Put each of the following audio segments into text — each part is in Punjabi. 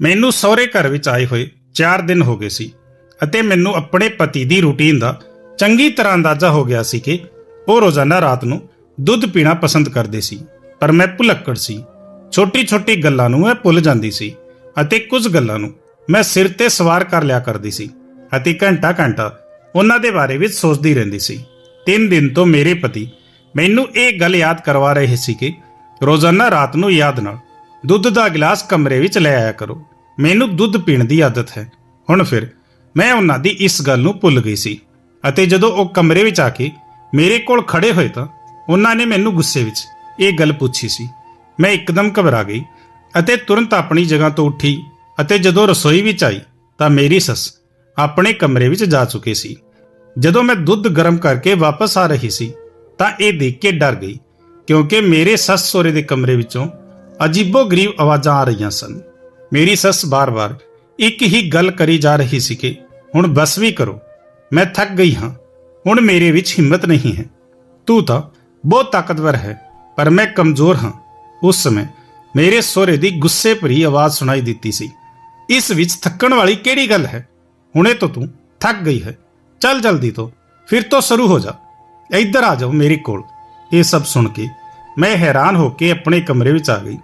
ਮੈਨੂੰ ਸਹੁਰੇ ਘਰ ਵਿੱਚ ਆਏ ਹੋਏ 4 ਦਿਨ ਹੋ ਗਏ ਸੀ ਅਤੇ ਮੈਨੂੰ ਆਪਣੇ ਪਤੀ ਦੀ ਰੁਟੀਨ ਦਾ ਚੰਗੀ ਤਰ੍ਹਾਂ ਅੰਦਾਜ਼ਾ ਹੋ ਗਿਆ ਸੀ ਕਿ ਉਹ ਰੋਜ਼ਾਨਾ ਰਾਤ ਨੂੰ ਦੁੱਧ ਪੀਣਾ ਪਸੰਦ ਕਰਦੇ ਸੀ, ਪਰ ਮੈਂ ਭੁਲੱਕੜ ਸੀ। ਛੋਟੀ-ਛੋਟੀ ਗੱਲਾਂ ਨੂੰ ਮੈਂ ਭੁੱਲ ਜਾਂਦੀ ਸੀ ਅਤੇ ਕੁਝ ਗੱਲਾਂ ਨੂੰ ਮੈਂ ਸਿਰ ਤੇ ਸਵਾਰ ਕਰ ਲਿਆ ਕਰਦੀ ਸੀ ਅਤੇ ਘੰਟਾ-ਘੰਟਾ ਉਹਨਾਂ ਦੇ ਬਾਰੇ ਵਿੱਚ ਸੋਚਦੀ ਰਹਿੰਦੀ ਸੀ। ਤਿੰਨ ਦਿਨ ਤੋਂ ਮੇਰੇ ਪਤੀ ਮੈਨੂੰ ਇਹ ਗੱਲ ਯਾਦ ਕਰਵਾ ਰਹੇ ਸੀ ਕਿ ਰੋਜ਼ਾਨਾ ਰਾਤ ਨੂੰ ਯਾਦ ਨਾਲ ਦੁੱਧ ਦਾ ਗਲਾਸ ਕਮਰੇ ਵਿੱਚ ਲੈ ਆਇਆ ਕਰੋ। ਮੈਨੂੰ ਦੁੱਧ ਪੀਣ ਦੀ ਆਦਤ ਹੈ। ਹੁਣ ਫਿਰ ਮੈਂ ਉਹਨਾਂ ਦੀ ਇਸ ਗੱਲ ਨੂੰ ਭੁੱਲ ਗਈ ਸੀ ਅਤੇ ਜਦੋਂ ਉਹ ਕਮਰੇ ਵਿੱਚ ਆ ਕੇ ਮੇਰੇ ਕੋਲ ਖੜੇ ਹੋਏ ਤਾਂ ਉਹਨਾਂ ਨੇ ਮੈਨੂੰ ਗੁੱਸੇ ਵਿੱਚ ਇਹ ਗੱਲ ਪੁੱਛੀ ਸੀ। ਮੈਂ ਇੱਕਦਮ ਘਬਰਾ ਗਈ ਅਤੇ ਤੁਰੰਤ ਆਪਣੀ ਜਗ੍ਹਾ ਤੋਂ ਉੱਠੀ ਅਤੇ ਜਦੋਂ ਰਸੋਈ ਵਿੱਚ ਆਈ ਤਾਂ ਮੇਰੀ ਸੱਸ ਆਪਣੇ ਕਮਰੇ ਵਿੱਚ ਜਾ ਚੁੱਕੀ ਸੀ। ਜਦੋਂ ਮੈਂ ਦੁੱਧ ਗਰਮ ਕਰਕੇ ਵਾਪਸ ਆ ਰਹੀ ਸੀ ਤਾਂ ਇਹ ਦੇਖ ਕੇ ਡਰ ਗਈ ਕਿਉਂਕਿ ਮੇਰੇ ਸੱਸ ਸੋਰੇ ਦੇ ਕਮਰੇ ਵਿੱਚੋਂ ਅਜੀਬੋ-ਗਰੀਬ ਆਵਾਜ਼ਾਂ ਆ ਰਹੀਆਂ ਸਨ। ਮੇਰੀ ਸੱਸ ਬਾਰ-ਬਾਰ ਇੱਕ ਹੀ ਗੱਲ ਕਰੀ ਜਾ ਰਹੀ ਸੀ ਕਿ ਹੁਣ ਬਸ ਵੀ ਕਰੋ, ਮੈਂ ਥੱਕ ਗਈ ਹਾਂ, ਹੁਣ ਮੇਰੇ ਵਿੱਚ ਹਿੰਮਤ ਨਹੀਂ ਹੈ। ਤੂੰ ਤਾਂ ਬਹੁਤ ਤਾਕਤਵਰ ਹੈ, ਪਰ ਮੈਂ ਕਮਜ਼ੋਰ ਹਾਂ। ਉਸ ਸਮੇਂ ਮੇਰੇ ਸੋਰੇ ਦੀ ਗੁੱਸੇ ਭਰੀ ਆਵਾਜ਼ ਸੁਣਾਈ ਦਿੱਤੀ ਸੀ, ਇਸ ਵਿੱਚ ਥੱਕਣ ਵਾਲੀ ਕਿਹੜੀ ਗੱਲ ਹੈ? ਹੁਣੇ ਤੋਂ ਤੂੰ ਥੱਕ ਗਈ ਹੈ। ਚੱਲ ਜਲਦੀ ਤੋਂ, ਫਿਰ ਤੋਂ ਸ਼ੁਰੂ ਹੋ ਜਾ। ਇੱਧਰ ਆ ਜਾਓ ਮੇਰੇ ਕੋਲ। ਇਹ ਸਭ ਸੁਣ ਕੇ ਮੈਂ ਹੈਰਾਨ ਹੋ ਕੇ ਆਪਣੇ ਕਮਰੇ ਵਿੱਚ ਆ ਗਈ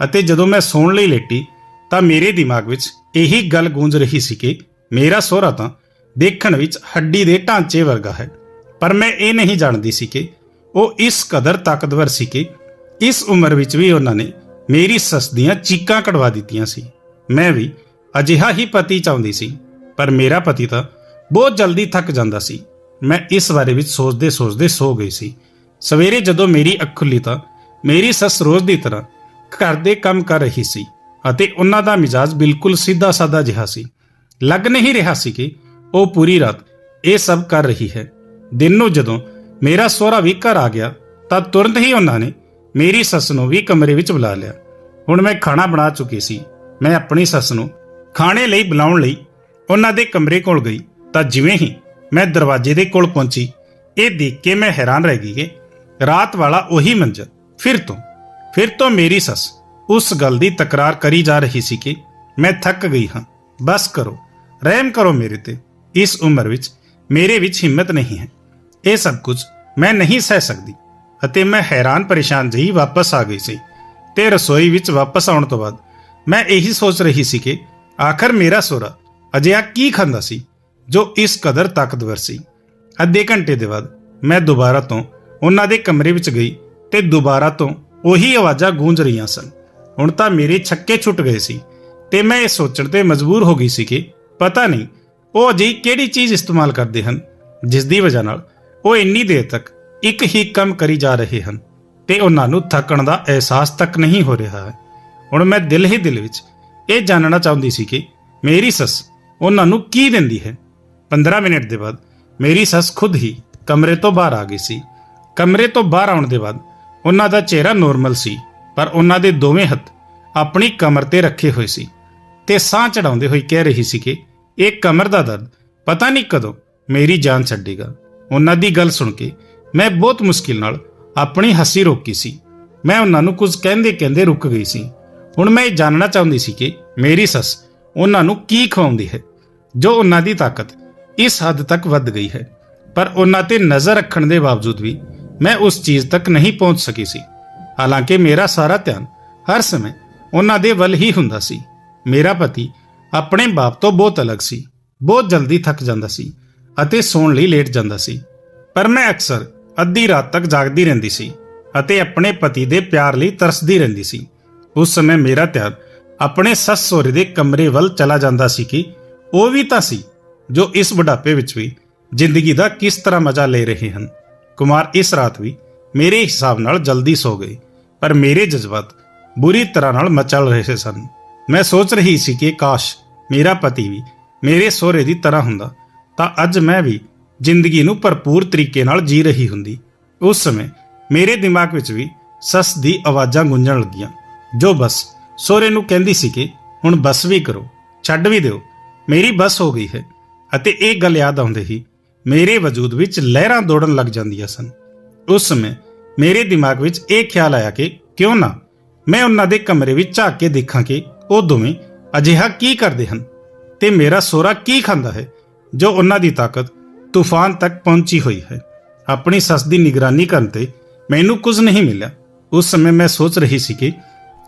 ਅਤੇ ਜਦੋਂ ਮੈਂ ਸੌਣ ਲਈ ਲੇਟੀ ਤਾਂ ਮੇਰੇ ਦਿਮਾਗ ਵਿੱਚ ਇਹੀ ਗੱਲ ਗੂੰਜ ਰਹੀ ਸੀ ਕਿ ਮੇਰਾ ਸਹੁਰਾ ਤਾਂ ਦੇਖਣ ਵਿੱਚ ਹੱਡੀ ਦੇ ਢਾਂਚੇ ਵਰਗਾ ਹੈ। ਪਰ ਮੈਂ ਇਹ ਨਹੀਂ ਜਾਣਦੀ ਸੀ ਕਿ ਉਹ ਇਸ ਕਦਰ ਤਾਕਤਵਰ ਸੀ ਕਿ ਇਸ ਉਮਰ ਵਿੱਚ ਵੀ ਉਹਨਾਂ ਨੇ ਮੇਰੀ ਸੱਸ ਦੀਆਂ ਚੀਕਾਂ ਕਢਵਾ ਦਿੱਤੀਆਂ ਸੀ। ਮੈਂ ਵੀ ਅਜਿਹਾ ਹੀ ਪਤੀ ਚਾਹੁੰਦੀ ਸੀ, ਪਰ ਮੇਰਾ ਪਤੀ ਤਾਂ ਬਹੁਤ ਜਲਦੀ ਥੱਕ ਜਾਂਦਾ ਸੀ। ਮੈਂ ਇਸ ਬਾਰੇ ਵਿੱਚ ਸੋਚਦੇ ਸੋਚਦੇ ਸੋ ਗਈ ਸੀ। ਸਵੇਰੇ ਜਦੋਂ ਮੇਰੀ ਅੱਖ ਖੁੱਲੀ ਤਾਂ ਮੇਰੀ ਸੱਸ ਰੋਜ਼ ਦੀ ਤਰ੍ਹਾਂ ਘਰ ਦੇ ਕੰਮ ਕਰ ਰਹੀ ਸੀ। ਅਤੇ ਉਹਨਾਂ ਦਾ ਮਿਜਾਜ ਬਿਲਕੁਲ ਸਿੱਧਾ ਸਾਦਾ ਜਿਹਾ ਸੀ। ਲੱਗ ਨਹੀਂ ਰਿਹਾ ਸੀ ਕਿ ਉਹ ਪੂਰੀ ਰਾਤ ਇਹ ਸਭ ਕਰ ਰਹੀ ਹੈ। ਦਿਨ ਨੂੰ ਜਦੋਂ ਮੇਰਾ ਸਹੁਰਾ ਵੀ ਘਰ ਆ ਗਿਆ, ਤਾਂ ਤੁਰੰਤ ਹੀ ਉਹਨਾਂ ਨੇ ਮੇਰੀ ਸੱਸ ਨੂੰ ਵੀ ਕਮਰੇ ਵਿੱਚ ਬੁਲਾ ਲਿਆ। ਹੁਣ ਮੈਂ ਖਾਣਾ ਬਣਾ ਚੁੱਕੀ ਸੀ। ਮੈਂ ਆਪਣੀ ਸੱਸ ਨੂੰ ਖਾਣੇ ਲਈ ਬੁਲਾਉਣ ਲਈ ਉਹਨਾਂ ਦੇ ਕਮਰੇ ਕੋਲ ਗਈ, ਤਾਂ ਜਿਵੇਂ ਹੀ ਮੈਂ ਦਰਵਾਜ਼ੇ ਦੇ ਕੋਲ ਪਹੁੰਚੀ, ਇਹ ਦੇਖ ਕੇ ਮੈਂ ਹੈਰਾਨ ਰਹਿ ਗਈ ਕਿ ਰਾਤ ਵਾਲਾ ਉਹੀ ਮੰਜ਼ਰ ਫਿਰ ਤੋਂ ਫਿਰ ਤੋਂ ਮੇਰੀ ਸੱਸ ਉਸ ਗੱਲ ਦੀ ਤਕਰਾਰ ਕਰੀ ਜਾ ਰਹੀ ਸੀ ਕਿ ਮੈਂ ਥੱਕ ਗਈ ਹਾਂ। ਬਸ ਕਰੋ, ਰਹਿਮ ਕਰੋ ਮੇਰੇ ਤੇ। ਇਸ ਉਮਰ ਵਿੱਚ ਮੇਰੇ ਵਿੱਚ ਹਿੰਮਤ ਨਹੀਂ ਹੈ। ਇਹ ਸਭ ਕੁਝ ਮੈਂ ਨਹੀਂ ਸਹਿ ਸਕਦੀ ਅਤੇ ਮੈਂ ਹੈਰਾਨ ਪਰੇਸ਼ਾਨ ਜਿਹੀ ਵਾਪਸ ਆ ਗਈ ਸੀ ਤੇ ਰਸੋਈ ਵਿੱਚ ਵਾਪਸ ਆਉਣ ਤੋਂ ਬਾਅਦ ਮੈਂ ਇਹੀ ਸੋਚ ਰਹੀ ਸੀ ਕਿ ਆਖਰ ਮੇਰਾ ਸੋਰਾ ਅਜਿਹਾ ਕੀ ਖਾਂਦਾ ਸੀ ਜੋ ਇਸ ਕਦਰ ਤਾਕਤਵਰ ਸੀ। ਅੱਧੇ ਘੰਟੇ ਦੇ ਬਾਅਦ ਮੈਂ ਦੁਬਾਰਾ ਤੋਂ ਉਹਨਾਂ ਦੇ ਕਮਰੇ ਵਿੱਚ ਗਈ ਤੇ ਦੁਬਾਰਾ ਤੋਂ ਉਹੀ ਆਵਾਜ਼ਾਂ ਗੂੰਜ ਰਹੀਆਂ ਸਨ। ਹੁਣ ਤਾਂ ਮੇਰੇ ਛੱਕੇ ਛੁੱਟ ਗਏ ਸੀ ਤੇ ਮੈਂ ਇਹ ਸੋਚਣ ਤੇ ਮਜਬੂਰ ਹੋ ਗਈ ਸੀ ਕਿ ਪਤਾ ਨਹੀਂ, ਉਹ ਅਜਿਹੀ ਕਿਹੜੀ ਚੀਜ਼ ਇਸਤੇਮਾਲ ਕਰਦੇ ਹਨ ਜਿਸ ਦੀ ਵਜ੍ਹਾ ਨਾਲ ਉਹ ਇੰਨੀ ਦੇਰ ਤੱਕ ਇੱਕ ਹੀ ਕੰਮ ਕਰੀ ਜਾ ਰਹੇ ਹਨ ਤੇ ਉਹਨਾਂ ਨੂੰ ਥੱਕਣ ਦਾ ਅਹਿਸਾਸ ਤੱਕ ਨਹੀਂ ਹੋ ਰਿਹਾ ਹੈ। ਹੁਣ ਮੈਂ ਦਿਲ ਹੀ ਦਿਲ ਵਿੱਚ ਇਹ ਜਾਣਨਾ ਚਾਹੁੰਦੀ ਸੀ ਕਿ ਮੇਰੀ ਸੱਸ ਉਹਨਾਂ ਨੂੰ ਕੀ ਦਿੰਦੀ ਹੈ। 15 ਮਿੰਟ ਦੇ ਬਾਅਦ ਮੇਰੀ ਸੱਸ ਖੁਦ ਹੀ ਕਮਰੇ ਤੋਂ ਬਾਹਰ ਆ ਗਈ ਸੀ। ਕਮਰੇ ਤੋਂ ਬਾਹਰ ਆਉਣ ਦੇ ਬਾਅਦ ਉਹਨਾਂ ਦਾ ਚਿਹਰਾ ਨੋਰਮਲ ਸੀ। ਪਰ ਉਹਨਾਂ ਦੇ ਦੋਵੇਂ ਹੱਥ ਆਪਣੀ ਕਮਰ ਤੇ ਰੱਖੇ ਹੋਏ ਸੀ ਤੇ ਸਾਹ ਚੜਾਉਂਦੇ ਹੋਏ ਕਹਿ ਰਹੀ ਸੀ ਕਿ ਇਹ ਕਮਰ ਦਾ ਦਰਦ ਪਤਾ ਨਹੀਂ ਕਦੋਂ ਮੇਰੀ ਜਾਨ ਛੱਡੇਗਾ। ਉਹਨਾਂ ਦੀ ਗੱਲ ਸੁਣ ਕੇ ਮੈਂ ਬਹੁਤ ਮੁਸ਼ਕਿਲ ਨਾਲ ਆਪਣੀ ਹੱਸੀ ਰੋਕੀ ਸੀ। ਮੈਂ ਉਹਨਾਂ ਨੂੰ ਕੁਝ ਕਹਿੰਦੇ ਕਹਿੰਦੇ ਰੁਕ ਗਈ ਸੀ। ਹੁਣ ਮੈਂ ਇਹ ਜਾਣਨਾ ਚਾਹੁੰਦੀ ਸੀ ਕਿ ਮੇਰੀ ਸੱਸ ਉਹਨਾਂ ਨੂੰ ਕੀ ਖਵਾਉਂਦੀ ਹੈ, ਜੋ ਉਹਨਾਂ ਦੀ ਤਾਕਤ ਇਸ ਹੱਦ ਤੱਕ ਵੱਧ ਗਈ ਹੈ। ਪਰ ਉਹਨਾਂ ਤੇ ਨਜ਼ਰ ਰੱਖਣ ਦੇ ਬਾਵਜੂਦ ਵੀ ਮੈਂ ਉਸ ਚੀਜ਼ ਤੱਕ ਨਹੀਂ ਪਹੁੰਚ ਸਕੀ ਸੀ। ਹਾਲਾਂਕਿ ਮੇਰਾ ਸਾਰਾ ਧਿਆਨ ਹਰ ਸਮੇਂ ਉਹਨਾਂ ਦੇ ਵੱਲ ਹੀ ਹੁੰਦਾ ਸੀ। ਮੇਰਾ ਪਤੀ ਆਪਣੇ ਬਾਪ ਤੋਂ ਬਹੁਤ ਅਲੱਗ ਸੀ। ਬਹੁਤ ਜਲਦੀ ਥੱਕ ਜਾਂਦਾ ਸੀ ਅਤੇ ਸੌਣ ਲਈ ਲੇਟ ਜਾਂਦਾ ਸੀ। ਪਰ ਮੈਂ ਅਕਸਰ ਅੱਧੀ ਰਾਤ ਤੱਕ ਜਾਗਦੀ ਰਹਿੰਦੀ ਸੀ ਅਤੇ ਆਪਣੇ ਪਤੀ ਦੇ ਪਿਆਰ ਲਈ ਤਰਸਦੀ ਰਹਿੰਦੀ ਸੀ। ਉਸ ਸਮੇਂ ਮੇਰਾ ਧਿਆਨ ਆਪਣੇ ਸੱਸ ਸਹੁਰੇ ਦੇ ਕਮਰੇ ਵੱਲ ਚਲਾ ਜਾਂਦਾ ਸੀ ਕਿ ਉਹ ਵੀ ਤਾਂ ਸੀ ਜੋ ਇਸ ਬੁਢਾਪੇ ਵਿੱਚ ਵੀ ਜ਼ਿੰਦਗੀ ਦਾ ਕਿਸ ਤਰ੍ਹਾਂ ਮਜ਼ਾ ਲੈ ਰਹੇ ਹਨ। ਕੁਮਾਰ ਇਸ ਰਾਤ ਵੀ ਮੇਰੇ ਹਿਸਾਬ ਨਾਲ ਜਲਦੀ ਸੋ ਗਏ। ਪਰ ਮੇਰੇ ਜਜ਼ਬਾਤ ਬੁਰੀ ਤਰ੍ਹਾਂ ਨਾਲ ਮਚਲ ਰਹੇ ਸਨ। ਮੈਂ ਸੋਚ ਰਹੀ ਸੀ ਕਿ ਕਾਸ਼ ਮੇਰਾ ਪਤੀ ਵੀ ਮੇਰੇ ਸਹੁਰੇ ਦੀ ਤਰ੍ਹਾਂ ਹੁੰਦਾ, ਤਾਂ ਅੱਜ ਮੈਂ ਵੀ ਜ਼ਿੰਦਗੀ ਨੂੰ ਭਰਪੂਰ ਤਰੀਕੇ ਨਾਲ ਜੀ ਰਹੀ ਹੁੰਦੀ। ਉਸ ਸਮੇਂ ਮੇਰੇ ਦਿਮਾਗ ਵਿੱਚ ਵੀ ਸੱਸ ਦੀ ਆਵਾਜ਼ਾਂ ਗੂੰਜਣ ਲੱਗੀਆਂ, ਜੋ ਬਸ ਸਹੁਰੇ ਨੂੰ ਕਹਿੰਦੀ ਸੀ ਕਿ ਹੁਣ ਬਸ ਵੀ ਕਰੋ, ਛੱਡ ਵੀ ਦਿਓ, ਮੇਰੀ ਬਸ ਹੋ ਗਈ ਹੈ। ਅਤੇ ਇਹ ਗੱਲ ਯਾਦ ਆਉਂਦੇ ਹੀ ਮੇਰੇ ਵਜੂਦ ਵਿੱਚ ਲਹਿਰਾਂ ਦੌੜਨ ਲੱਗ ਜਾਂਦੀਆਂ ਸਨ। ਉਸ ਸਮੇਂ ਮੇਰੇ ਦਿਮਾਗ ਵਿੱਚ ਇਹ ਖਿਆਲ ਆਇਆ ਕਿ ਕਿਉਂ ਨਾ ਮੈਂ ਉਹਨਾਂ ਦੇ ਕਮਰੇ ਵਿੱਚ ਝਾਕ ਕੇ ਦੇਖਾਂ ਕਿ ਉਹ ਦੋਵੇਂ ਅਜਿਹਾ ਕੀ ਕਰਦੇ ਹਨ ਤੇ ਮੇਰਾ ਸੋਰਾ ਕੀ ਖਾਂਦਾ ਹੈ, ਜੋ ਉਹਨਾਂ ਦੀ ਤਾਕਤ ਤੂਫਾਨ ਤੱਕ ਪਹੁੰਚੀ ਹੋਈ ਹੈ। ਆਪਣੀ ਸੱਸ ਦੀ ਨਿਗਰਾਨੀ ਕਰਨ ਤੇ ਮੈਨੂੰ ਕੁਝ ਨਹੀਂ ਮਿਲਿਆ। ਉਸ ਸਮੇਂ ਮੈਂ ਸੋਚ ਰਹੀ ਸੀ ਕਿ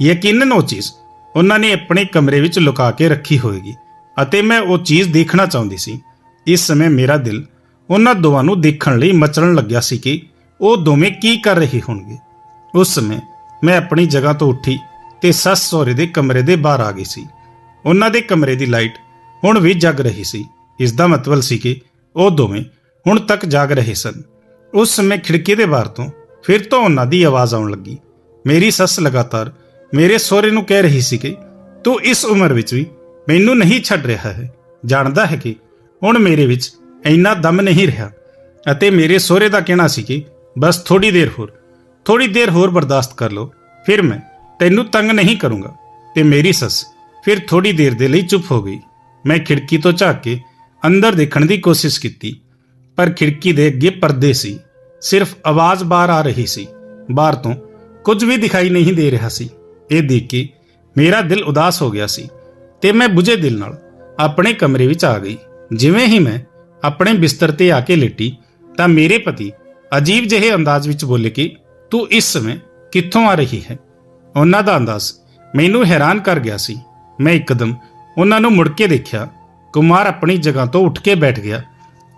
ਯਕੀਨਨ ਉਹ ਚੀਜ਼ ਉਹਨਾਂ ਨੇ ਆਪਣੇ ਕਮਰੇ ਵਿੱਚ ਲੁਕਾ ਕੇ ਰੱਖੀ ਹੋਵੇਗੀ ਅਤੇ ਮੈਂ ਉਹ ਚੀਜ਼ ਦੇਖਣਾ ਚਾਹੁੰਦੀ ਸੀ। ਇਸ ਸਮੇਂ ਮੇਰਾ ਦਿਲ ਉਹਨਾਂ ਦੋਵਾਂ ਨੂੰ ਦੇਖਣ ਲਈ ਮਚਲਣ ਲੱਗਿਆ ਸੀ ਕਿ ਉਹ ਦੋਵੇਂ ਕੀ ਕਰ ਰਹੇ ਹੋਣਗੇ? ਉਸ ਸਮੇਂ ਮੈਂ ਆਪਣੀ ਜਗ੍ਹਾ ਤੋਂ ਉੱਠੀ ਤੇ ਸੱਸ ਸਹੁਰੇ ਦੇ ਕਮਰੇ ਦੇ ਬਾਹਰ ਆ ਗਈ ਸੀ। ਉਹਨਾਂ ਦੇ ਕਮਰੇ ਦੀ ਲਾਈਟ ਹੁਣ ਵੀ ਜਗ ਰਹੀ ਸੀ। ਇਸ ਦਾ ਮਤਲਬ ਸੀ ਕਿ ਉਹ ਦੋਵੇਂ ਹੁਣ ਤੱਕ ਜਾਗ ਰਹੇ ਸਨ। ਉਸ ਸਮੇਂ ਖਿੜਕੀ ਦੇ ਬਾਹਰ ਤੋਂ ਫਿਰ ਤੋਂ ਉਹਨਾਂ ਦੀ ਆਵਾਜ਼ ਆਉਣ ਲੱਗੀ। ਮੇਰੀ ਸੱਸ ਲਗਾਤਾਰ ਮੇਰੇ ਸਹੁਰੇ ਨੂੰ ਕਹਿ ਰਹੀ ਸੀ ਕਿ ਤੂੰ ਇਸ ਉਮਰ ਵਿੱਚ ਵੀ ਮੈਨੂੰ ਨਹੀਂ ਛੱਡ ਰਿਹਾ ਹੈ। ਜਾਣਦਾ ਹੈ ਕਿ ਹੁਣ ਮੇਰੇ ਵਿੱਚ ਇੰਨਾ ਦਮ ਨਹੀਂ ਰਿਹਾ ਅਤੇ ਮੇਰੇ ਸਹੁਰੇ ਦਾ ਕਹਿਣਾ ਸੀ ਕਿ ਬਸ ਥੋੜੀ ਦੇਰ ਹੋਰ। ਥੋੜੀ ਦੇਰ ਹੋਰ ਬਰਦਾਸ਼ਤ ਕਰ ਲਓ। ਫਿਰ ਮੈਂ ਤੈਨੂੰ ਤੰਗ ਨਹੀਂ ਕਰੂੰਗਾ ਤੇ ਮੇਰੀ ਸੱਸ ਫਿਰ ਥੋੜੀ ਦੇਰ ਦੇ ਲਈ ਚੁੱਪ ਹੋ ਗਈ। ਮੈਂ ਖਿੜਕੀ ਤੋਂ ਝਾਕ ਕੇ ਅੰਦਰ ਦੇਖਣ ਦੀ ਕੋਸ਼ਿਸ਼ ਕੀਤੀ, ਪਰ ਖਿੜਕੀ ਦੇ ਅੱਗੇ ਪਰਦੇ ਸੀ। ਸਿਰਫ ਆਵਾਜ਼ ਬਾਹਰ ਆ ਰਹੀ ਸੀ। ਬਾਹਰ ਤੋਂ ਕੁਝ ਵੀ ਦਿਖਾਈ ਨਹੀਂ ਦੇ ਰਿਹਾ ਸੀ। ਇਹ ਦੇਖ ਕੇ ਮੇਰਾ ਦਿਲ ਉਦਾਸ ਹੋ ਗਿਆ ਸੀ ਤੇ ਮੈਂ ਬੁਝੇ ਦਿਲ ਨਾਲ ਆਪਣੇ ਕਮਰੇ ਵਿੱਚ ਆ ਗਈ। ਜਿਵੇਂ ਹੀ ਮੈਂ ਆਪਣੇ ਬਿਸਤਰ ਤੇ ਆ ਕੇ ਲੇਟੀ ਤਾਂ ਮੇਰੇ ਪਤੀ ਅਜੀਬ ਜਿਹੇ ਅੰਦਾਜ਼ ਵਿੱਚ ਬੋਲੇ ਕਿ ਤੂੰ ਇਸ ਸਮੇਂ ਕਿੱਥੋਂ ਆ ਰਹੀ ਹੈ? ਉਹਨਾਂ ਦਾ ਅੰਦਾਜ਼ ਮੈਨੂੰ ਹੈਰਾਨ ਕਰ ਗਿਆ ਸੀ। ਮੈਂ ਇੱਕਦਮ ਉਹਨਾਂ ਨੂੰ ਮੁੜ ਕੇ ਦੇਖਿਆ। ਕੁਮਾਰ ਆਪਣੀ ਜਗ੍ਹਾ ਤੋਂ ਉੱਠ ਕੇ ਬੈਠ ਗਿਆ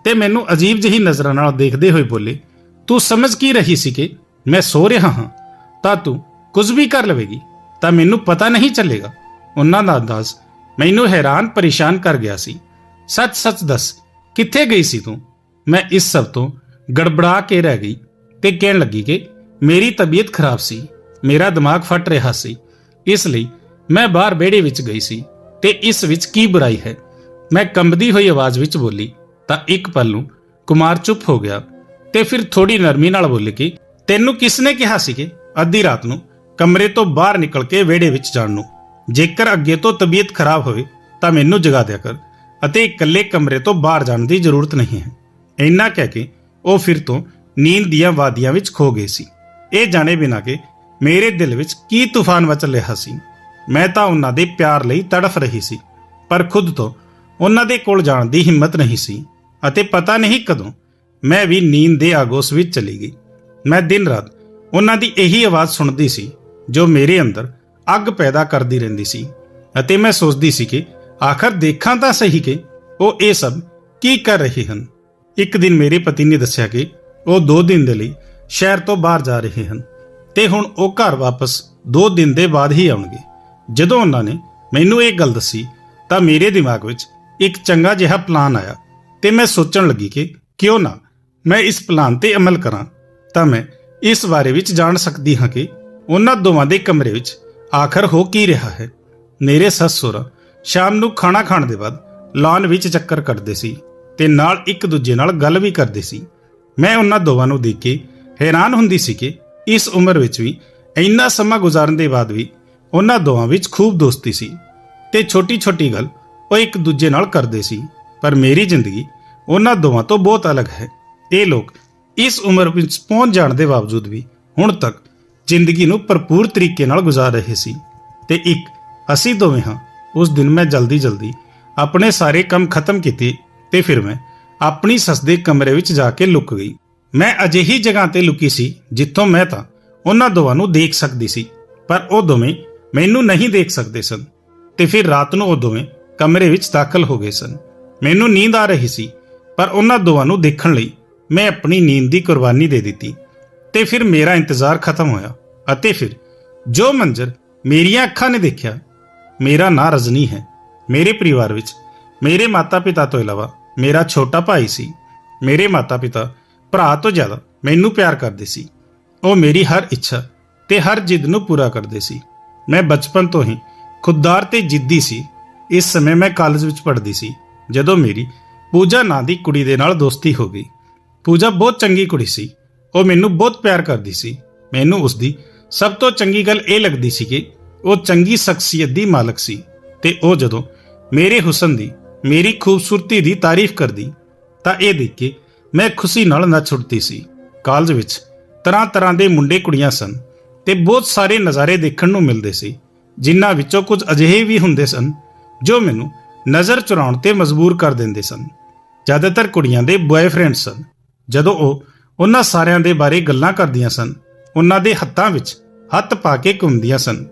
ਤੇ ਮੈਨੂੰ ਅਜੀਬ ਜਿਹੀ ਨਜ਼ਰਾਂ ਨਾਲ ਦੇਖਦੇ ਹੋਏ ਬੋਲੇ, ਤੂੰ ਸਮਝ ਕੀ ਰਹੀ ਸੀ ਕਿ ਮੈਂ ਸੋ ਰਿਹਾ ਹਾਂ? ਤਾਂ ਤੂੰ ਕੁਝ ਵੀ ਕਰ ਲਵੇਗੀ, ਤਾਂ ਮੈਨੂੰ ਪਤਾ ਨਹੀਂ ਚੱਲੇਗਾ। ਉਹਨਾਂ ਦਾ ਅੰਦਾਜ਼ ਮੈਨੂੰ ਹੈਰਾਨ ਪਰੇਸ਼ਾਨ ਕਰ ਗਿਆ ਸੀ। ਸੱਚ ਸੱਚ ਦੱਸ, ਕਿੱਥੇ ਗਈ ਸੀ ਤੂੰ? ਮੈਂ ਇਸ ਸਭ ਤੋਂ ਗੜਬੜਾ ਕੇ ਰਹਿ ਗਈ ਤੇ ਕਹਿਣ ਲੱਗੀ ਕਿ ਮੇਰੀ ਤਬੀਅਤ ਖਰਾਬ ਸੀ, ਮੇਰਾ ਦਿਮਾਗ ਫਟ ਰਿਹਾ ਸੀ, ਇਸ ਲਈ ਮੈਂ ਬਾਹਰ ਵਿਹੜੇ ਵਿੱਚ ਗਈ ਸੀ ਤੇ ਇਸ ਵਿੱਚ ਕੀ ਬੁਰਾਈ ਹੈ? ਮੈਂ ਕੰਬਦੀ ਹੋਈ ਆਵਾਜ਼ ਵਿੱਚ ਬੋਲੀ, ਤਾਂ ਇੱਕ ਪਲ ਨੂੰ ਕੁਮਾਰ ਚੁੱਪ ਹੋ ਗਿਆ ਤੇ ਫਿਰ ਥੋੜੀ ਨਰਮੀ ਨਾਲ ਬੋਲੀ ਕਿ ਤੈਨੂੰ ਕਿਸ ਨੇ ਕਿਹਾ ਸੀ ਕਿ ਅੱਧੀ ਰਾਤ ਨੂੰ ਕਮਰੇ ਤੋਂ ਬਾਹਰ ਨਿਕਲ ਕੇ ਵਿਹੜੇ ਵਿੱਚ ਜਾਣ ਨੂੰ? ਜੇਕਰ ਅੱਗੇ ਤੋਂ ਤਬੀਅਤ ਖਰਾਬ ਹੋਵੇ, ਤਾਂ ਮੈਨੂੰ ਜਗਾ ਦਿਆ ਕਰ ਅਤੇ ਇਕੱਲੇ ਕਮਰੇ ਤੋਂ ਬਾਹਰ ਜਾਣ ਦੀ ਜ਼ਰੂਰਤ ਨਹੀਂ ਹੈ। ਇੰਨਾ ਕਹਿ ਕੇ ਉਹ ਫਿਰ ਤੋਂ ਨੀਂਦ ਦੀਆਂ ਵਾਦੀਆਂ ਵਿੱਚ ਖੋ ਗਏ ਸੀ। ਇਹ ਜਾਣੇ ਬਿਨਾਂ ਕਿ ਮੇਰੇ ਦਿਲ ਵਿੱਚ ਕੀ ਤੂਫਾਨ ਮਚਲ ਰਿਹਾ ਸੀ। ਮੈਂ ਤਾਂ ਉਹਨਾਂ ਦੇ ਪਿਆਰ ਲਈ ਤੜਫ ਰਹੀ ਸੀ, ਪਰ ਖੁਦ ਤੋਂ ਉਹਨਾਂ ਦੇ ਕੋਲ ਜਾਣ ਦੀ ਹਿੰਮਤ ਨਹੀਂ ਸੀ ਅਤੇ ਪਤਾ ਨਹੀਂ ਕਦੋਂ ਮੈਂ ਵੀ ਨੀਂਦ ਦੇ ਆਗੋਸ਼ ਵਿੱਚ ਚਲੀ ਗਈ। ਮੈਂ ਦਿਨ ਰਾਤ ਉਹਨਾਂ ਦੀ ਇਹੀ ਆਵਾਜ਼ ਸੁਣਦੀ ਸੀ, ਜੋ ਮੇਰੇ ਅੰਦਰ ਅੱਗ ਪੈਦਾ ਕਰਦੀ ਰਹਿੰਦੀ ਸੀ ਅਤੇ ਮੈਂ ਸੋਚਦੀ ਸੀ ਕਿ ਆਖਰ ਦੇਖਾਂ ਤਾਂ ਸਹੀ ਕਿ ਉਹ ਇਹ ਸਭ ਕੀ ਕਰ ਰਹੇ ਹਨ। ਇੱਕ ਦਿਨ ਮੇਰੇ ਪਤੀ ਨੇ ਦੱਸਿਆ ਕਿ ਉਹ 2 ਦਿਨ ਦੇ ਲਈ ਸ਼ਹਿਰ ਤੋਂ ਬਾਹਰ ਜਾ ਰਹੇ ਹਨ ਤੇ ਹੁਣ ਉਹ ਘਰ ਵਾਪਸ 2 ਦਿਨ ਦੇ ਬਾਅਦ ਹੀ ਆਉਣਗੇ। ਜਦੋਂ ਉਹਨਾਂ ਨੇ ਮੈਨੂੰ ਇਹ ਗੱਲ ਦੱਸੀ, ਤਾਂ ਮੇਰੇ ਦਿਮਾਗ ਵਿੱਚ ਇੱਕ ਚੰਗਾ ਜਿਹਾ ਪਲਾਨ ਆਇਆ ਤੇ ਮੈਂ ਸੋਚਣ ਲੱਗੀ ਕਿ ਕਿਉਂ ਨਾ ਮੈਂ ਇਸ ਪਲਾਨ ਤੇ ਅਮਲ ਕਰਾਂ, ਤਾਂ ਮੈਂ ਇਸ ਬਾਰੇ ਵਿੱਚ ਜਾਣ ਸਕਦੀ ਹਾਂ ਕਿ ਉਹਨਾਂ ਦੋਵਾਂ ਦੇ ਕਮਰੇ ਵਿੱਚ ਆਖਰ ਹੋ ਕੀ ਰਿਹਾ ਹੈ। ਮੇਰੇ ਸੱਸ ਸਹੁਰਾ ਸ਼ਾਮ ਨੂੰ ਖਾਣਾ ਖਾਣ ਦੇ ਬਾਅਦ ਲਾਨ ਵਿੱਚ ਚੱਕਰ ਕੱਢਦੇ ਸੀ। ਤੇ ਨਾਲ ਇੱਕ ਦੂਜੇ ਨਾਲ ਗੱਲ ਵੀ ਕਰਦੇ ਸੀ। ਮੈਂ ਉਹਨਾਂ ਦੋਵਾਂ ਨੂੰ ਦੇਖ ਕੇ ਹੈਰਾਨ ਹੁੰਦੀ ਸੀ ਕਿ ਇਸ ਉਮਰ ਵਿੱਚ ਵੀ ਇੰਨਾ ਸਮਾਂ ਗੁਜ਼ਾਰਨ ਦੇ ਬਾਅਦ ਵੀ ਉਹਨਾਂ ਦੋਵਾਂ ਵਿੱਚ ਖੂਬ ਦੋਸਤੀ ਸੀ ਤੇ ਛੋਟੀ-ਛੋਟੀ ਗੱਲ ਉਹ ਇੱਕ ਦੂਜੇ ਨਾਲ ਕਰਦੇ ਸੀ। ਪਰ ਮੇਰੀ ਜ਼ਿੰਦਗੀ ਉਹਨਾਂ ਦੋਵਾਂ ਤੋਂ ਬਹੁਤ ਅਲੱਗ ਹੈ। ਇਹ ਲੋਕ ਇਸ ਉਮਰ ਵਿੱਚ ਪਹੁੰਚ ਜਾਣ ਦੇ ਬਾਵਜੂਦ ਵੀ ਹੁਣ ਤੱਕ ਜ਼ਿੰਦਗੀ ਨੂੰ ਭਰਪੂਰ ਤਰੀਕੇ ਨਾਲ ਗੁਜ਼ਾਰ ਰਹੇ ਸੀ। ਤੇ ਇੱਕ, ਅਸੀਂ ਦੋਵੇਂ ਹਾਂ, ਉਸ ਦਿਨ ਮੈਂ ਜਲਦੀ-ਜਲਦੀ ਆਪਣੇ ਸਾਰੇ ਕੰਮ ਖਤਮ ਕੀਤੇ ਤੇ ਫਿਰ ਮੈਂ ਆਪਣੀ ਸੱਸ ਦੇ ਕਮਰੇ ਵਿੱਚ ਜਾ ਕੇ ਲੁਕ ਗਈ। ਮੈਂ ਅਜਿਹੀ ਜਗ੍ਹਾ ਤੇ ਲੁਕੀ ਸੀ ਜਿੱਥੋਂ ਮੈਂ ਤਾਂ ਉਹਨਾਂ ਦੋਵਾਂ ਨੂੰ ਦੇਖ ਸਕਦੀ ਸੀ, ਪਰ ਉਹ ਦੋਵੇਂ ਮੈਨੂੰ ਨਹੀਂ ਦੇਖ ਸਕਦੇ ਸਨ ਤੇ ਫਿਰ ਰਾਤ ਨੂੰ ਉਹ ਦੋਵੇਂ ਕਮਰੇ ਵਿੱਚ ਦਾਖਲ ਹੋ ਗਏ ਸਨ। ਮੈਨੂੰ ਨੀਂਦ ਆ ਰਹੀ ਸੀ, ਪਰ ਉਹਨਾਂ ਦੋਵਾਂ ਨੂੰ ਦੇਖਣ ਲਈ ਮੈਂ ਆਪਣੀ ਨੀਂਦ ਦੀ ਕੁਰਬਾਨੀ ਦੇ ਦਿੱਤੀ ਤੇ ਫਿਰ ਮੇਰਾ ਇੰਤਜ਼ਾਰ ਖਤਮ ਹੋਇਆ ਅਤੇ ਫਿਰ ਜੋ ਮੰਜ਼ਰ ਮੇਰੀਆਂ ਅੱਖਾਂ ਨੇ ਦੇਖਿਆ, ਮੇਰਾ ਨਾਂ ਰਜਨੀ ਹੈ। ਮੇਰੇ ਪਰਿਵਾਰ ਵਿੱਚ ਮੇਰੇ ਮਾਤਾ-ਪਿਤਾ ਤੋਂ ਇਲਾਵਾ ਮੇਰਾ ਛੋਟਾ ਭਾਈ ਸੀ। ਮੇਰੇ ਮਾਤਾ-ਪਿਤਾ, ਭਰਾ ਤੋਂ ਜ਼ਿਆਦਾ ਮੈਨੂੰ ਪਿਆਰ ਕਰਦੇ ਸੀ। ਉਹ ਮੇਰੀ ਹਰ ਇੱਛਾ ਤੇ ਹਰ ਜਿੱਦ ਨੂੰ ਪੂਰਾ ਕਰਦੇ ਸੀ। ਮੈਂ ਬਚਪਨ ਤੋਂ ਹੀ ਖੁੱਦਾਰ ਤੇ ਜਿੱਦੀ ਸੀ। ਇਸ ਸਮੇਂ ਮੈਂ ਕਾਲਜ ਵਿੱਚ ਪੜ੍ਹਦੀ ਸੀ, ਜਦੋਂ ਮੇਰੀ ਪੂਜਾ ਨਾਂ ਦੀ ਕੁੜੀ ਦੇ ਨਾਲ ਦੋਸਤੀ ਹੋ ਗਈ। ਪੂਜਾ ਬਹੁਤ ਚੰਗੀ ਕੁੜੀ ਸੀ। ਉਹ ਮੈਨੂੰ ਬਹੁਤ ਪਿਆਰ ਕਰਦੀ ਸੀ। ਮੈਨੂੰ ਉਸ ਦੀ ਸਭ ਤੋਂ ਚੰਗੀ ਗੱਲ ਇਹ ਲੱਗਦੀ ਸੀ ਕਿ ਉਹ ਚੰਗੀ ਸ਼ਖਸੀਅਤ ਦੀ ਮਾਲਕ ਸੀ ਤੇ ਉਹ ਜਦੋਂ ਮੇਰੇ ਹੁਸਨ ਦੀ ਮੇਰੀ ਖੂਬਸੂਰਤੀ ਦੀ ਤਾਰੀਫ ਕਰਦੀ, ਤਾਂ ਇਹ ਦੇਖ ਕੇ ਮੈਂ ਖੁਸ਼ੀ ਨਾਲ ਨੱਚ ਉੱਠਦੀ ਸੀ। ਕਾਲਜ ਵਿੱਚ ਤਰ੍ਹਾਂ ਤਰ੍ਹਾਂ ਦੇ ਮੁੰਡੇ ਕੁੜੀਆਂ ਸਨ ਤੇ ਬਹੁਤ ਸਾਰੇ ਨਜ਼ਾਰੇ ਦੇਖਣ ਨੂੰ ਮਿਲਦੇ ਸੀ, ਜਿਨ੍ਹਾਂ ਵਿੱਚੋਂ ਕੁਝ ਅਜਿਹੇ ਵੀ ਹੁੰਦੇ ਸਨ ਜੋ ਮੈਨੂੰ ਨਜ਼ਰ ਚੁਰਾਉਣ ਤੇ ਮਜਬੂਰ ਕਰ ਦਿੰਦੇ ਸਨ। ਜ਼ਿਆਦਾਤਰ ਕੁੜੀਆਂ ਦੇ ਬॉयਫ੍ਰੈਂਡ ਸਨ। ਜਦੋਂ ਉਹ ਉਹਨਾਂ ਸਾਰਿਆਂ ਦੇ ਬਾਰੇ ਗੱਲਾਂ ਕਰਦੀਆਂ ਸਨ, ਉਹਨਾਂ ਦੇ ਹੱਥਾਂ ਵਿੱਚ ਹੱਥ ਪਾ ਕੇ ਘੁੰਮਦੀਆਂ ਸਨ,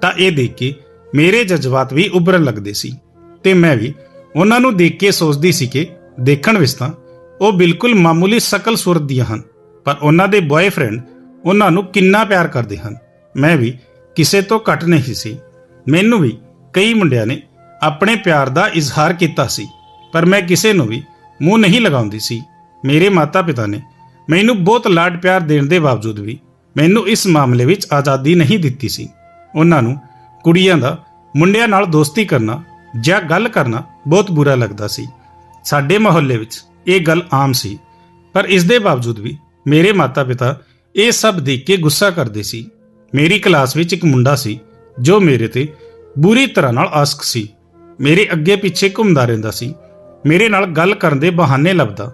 ਤਾਂ ਇਹ ਦੇਖ ਕੇ ਮੇਰੇ ਜਜ਼ਬਾਤ ਵੀ ਉੱਭਰਨ ਲੱਗਦੇ ਸੀ ਤੇ ਮੈਂ ਵੀ ਉਹਨਾਂ ਨੂੰ ਦੇਖ ਕੇ ਸੋਚਦੀ ਸੀ ਕਿ ਦੇਖਣ ਵਿੱਚ ਤਾਂ ਉਹ ਬਿਲਕੁਲ ਮਾਮੂਲੀ ਸ਼ਕਲ ਸੂਰਤ ਦੀਆਂ ਹਨ, ਪਰ ਉਹਨਾਂ ਦੇ ਬॉयਫ੍ਰੈਂਡ ਉਹਨਾਂ ਨੂੰ ਕਿੰਨਾ ਪਿਆਰ ਕਰਦੇ ਹਨ। ਮੈਂ ਵੀ ਕਿਸੇ ਤੋਂ ਘੱਟ ਨਹੀਂ ਸੀ। ਮੈਨੂੰ ਵੀ ਕਈ ਮੁੰਡਿਆਂ ਨੇ ਆਪਣੇ ਪਿਆਰ ਦਾ ਇਜ਼ਹਾਰ ਕੀਤਾ ਸੀ, ਪਰ ਮੈਂ ਕਿਸੇ ਨੂੰ ਵੀ ਮੂੰਹ ਨਹੀਂ ਲਗਾਉਂਦੀ ਸੀ। ਮੇਰੇ ਮਾਤਾ-ਪਿਤਾ ਨੇ ਮੈਨੂੰ ਬਹੁਤ ਲਾਡ ਪਿਆਰ ਦੇਣ ਦੇ ਬਾਵਜੂਦ ਵੀ ਮੈਨੂੰ ਇਸ ਮਾਮਲੇ ਵਿੱਚ ਆਜ਼ਾਦੀ ਨਹੀਂ ਦਿੱਤੀ ਸੀ। ਉਹਨਾਂ ਨੂੰ ਕੁੜੀਆਂ ਦਾ ਮੁੰਡਿਆਂ ਨਾਲ ਦੋਸਤੀ ਕਰਨਾ ਜਾਂ ਗੱਲ ਕਰਨਾ ਬਹੁਤ ਬੁਰਾ ਲੱਗਦਾ ਸੀ। ਸਾਡੇ ਮੁਹੱਲੇ ਵਿੱਚ ਇਹ ਗੱਲ ਆਮ ਸੀ, ਪਰ ਇਸ ਦੇ ਬਾਵਜੂਦ ਵੀ ਮੇਰੇ ਮਾਤਾ-ਪਿਤਾ ਇਹ ਸਭ ਦੇਖ ਕੇ ਗੁੱਸਾ ਕਰਦੇ ਸੀ। ਮੇਰੀ ਕਲਾਸ ਵਿੱਚ ਇੱਕ ਮੁੰਡਾ ਸੀ, ਜੋ ਮੇਰੇ ਤੇ ਬੁਰੀ ਤਰ੍ਹਾਂ ਨਾਲ ਆਸਕ ਸੀ। ਮੇਰੇ ਅੱਗੇ ਪਿੱਛੇ ਘੁੰਮਦਾ ਰਹਿੰਦਾ ਸੀ। ਮੇਰੇ ਨਾਲ ਗੱਲ ਕਰਨ ਦੇ ਬਹਾਨੇ ਲੱਭਦਾ,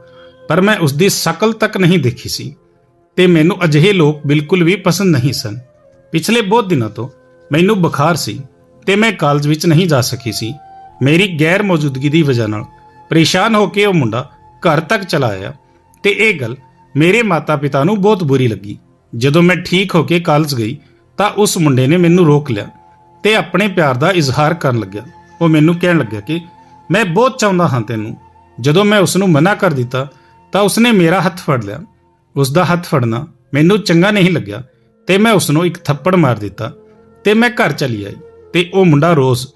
ਪਰ ਮੈਂ ਉਸ ਦੀ ਸ਼ਕਲ ਤੱਕ ਨਹੀਂ ਦੇਖੀ ਸੀ ਤੇ ਮੈਨੂੰ ਅਜਿਹੇ ਲੋਕ ਬਿਲਕੁਲ ਵੀ ਪਸੰਦ ਨਹੀਂ ਸਨ। ਪਿਛਲੇ ਬਹੁਤ ਦਿਨਾਂ ਤੋਂ ਮੈਨੂੰ ਬੁਖਾਰ ਸੀ ਤੇ ਮੈਂ ਕਾਲਜ ਵਿੱਚ ਨਹੀਂ ਜਾ ਸਕੀ ਸੀ। ਮੇਰੀ ਗੈਰ ਮੌਜੂਦਗੀ ਦੀ ਵਜ੍ਹਾ ਨਾਲ ਪਰੇਸ਼ਾਨ ਹੋ ਕੇ ਉਹ ਮੁੰਡਾ ਘਰ ਤੱਕ ਚਲਾ ਆਇਆ ਤੇ ਇਹ ਗੱਲ ਮੇਰੇ ਮਾਤਾ-ਪਿਤਾ ਨੂੰ ਬਹੁਤ ਬੁਰੀ ਲੱਗੀ। ਜਦੋਂ ਮੈਂ ਠੀਕ ਹੋ ਕੇ ਕਾਲਜ ਗਈ ਤਾਂ ਉਸ ਮੁੰਡੇ ਨੇ ਮੈਨੂੰ ਰੋਕ ਲਿਆ ਤੇ ਆਪਣੇ ਪਿਆਰ ਦਾ ਇਜ਼ਹਾਰ ਕਰਨ ਲੱਗਿਆ। ਉਹ ਮੈਨੂੰ ਕਹਿਣ ਲੱਗਿਆ ਕਿ ਮੈਂ ਬਹੁਤ ਚਾਹੁੰਦਾ ਹਾਂ ਤੈਨੂੰ। ਜਦੋਂ ਮੈਂ ਉਸ ਨੂੰ ਮਨਾ ਕਰ ਦਿੱਤਾ ਤਾਂ ਉਸਨੇ ਮੇਰਾ ਹੱਥ ਫੜ ਲਿਆ। ਉਸ ਦਾ ਹੱਥ ਫੜਨਾ ਮੈਨੂੰ ਚੰਗਾ ਨਹੀਂ ਲੱਗਿਆ ਤੇ ਮੈਂ ਉਸ ਨੂੰ ਇੱਕ ਥੱਪੜ ਮਾਰ ਦਿੱਤਾ ਤੇ ਮੈਂ ਘਰ ਚਲੀ ਆਈ ਤੇ ਉਹ ਮੁੰਡਾ ਰੋਜ਼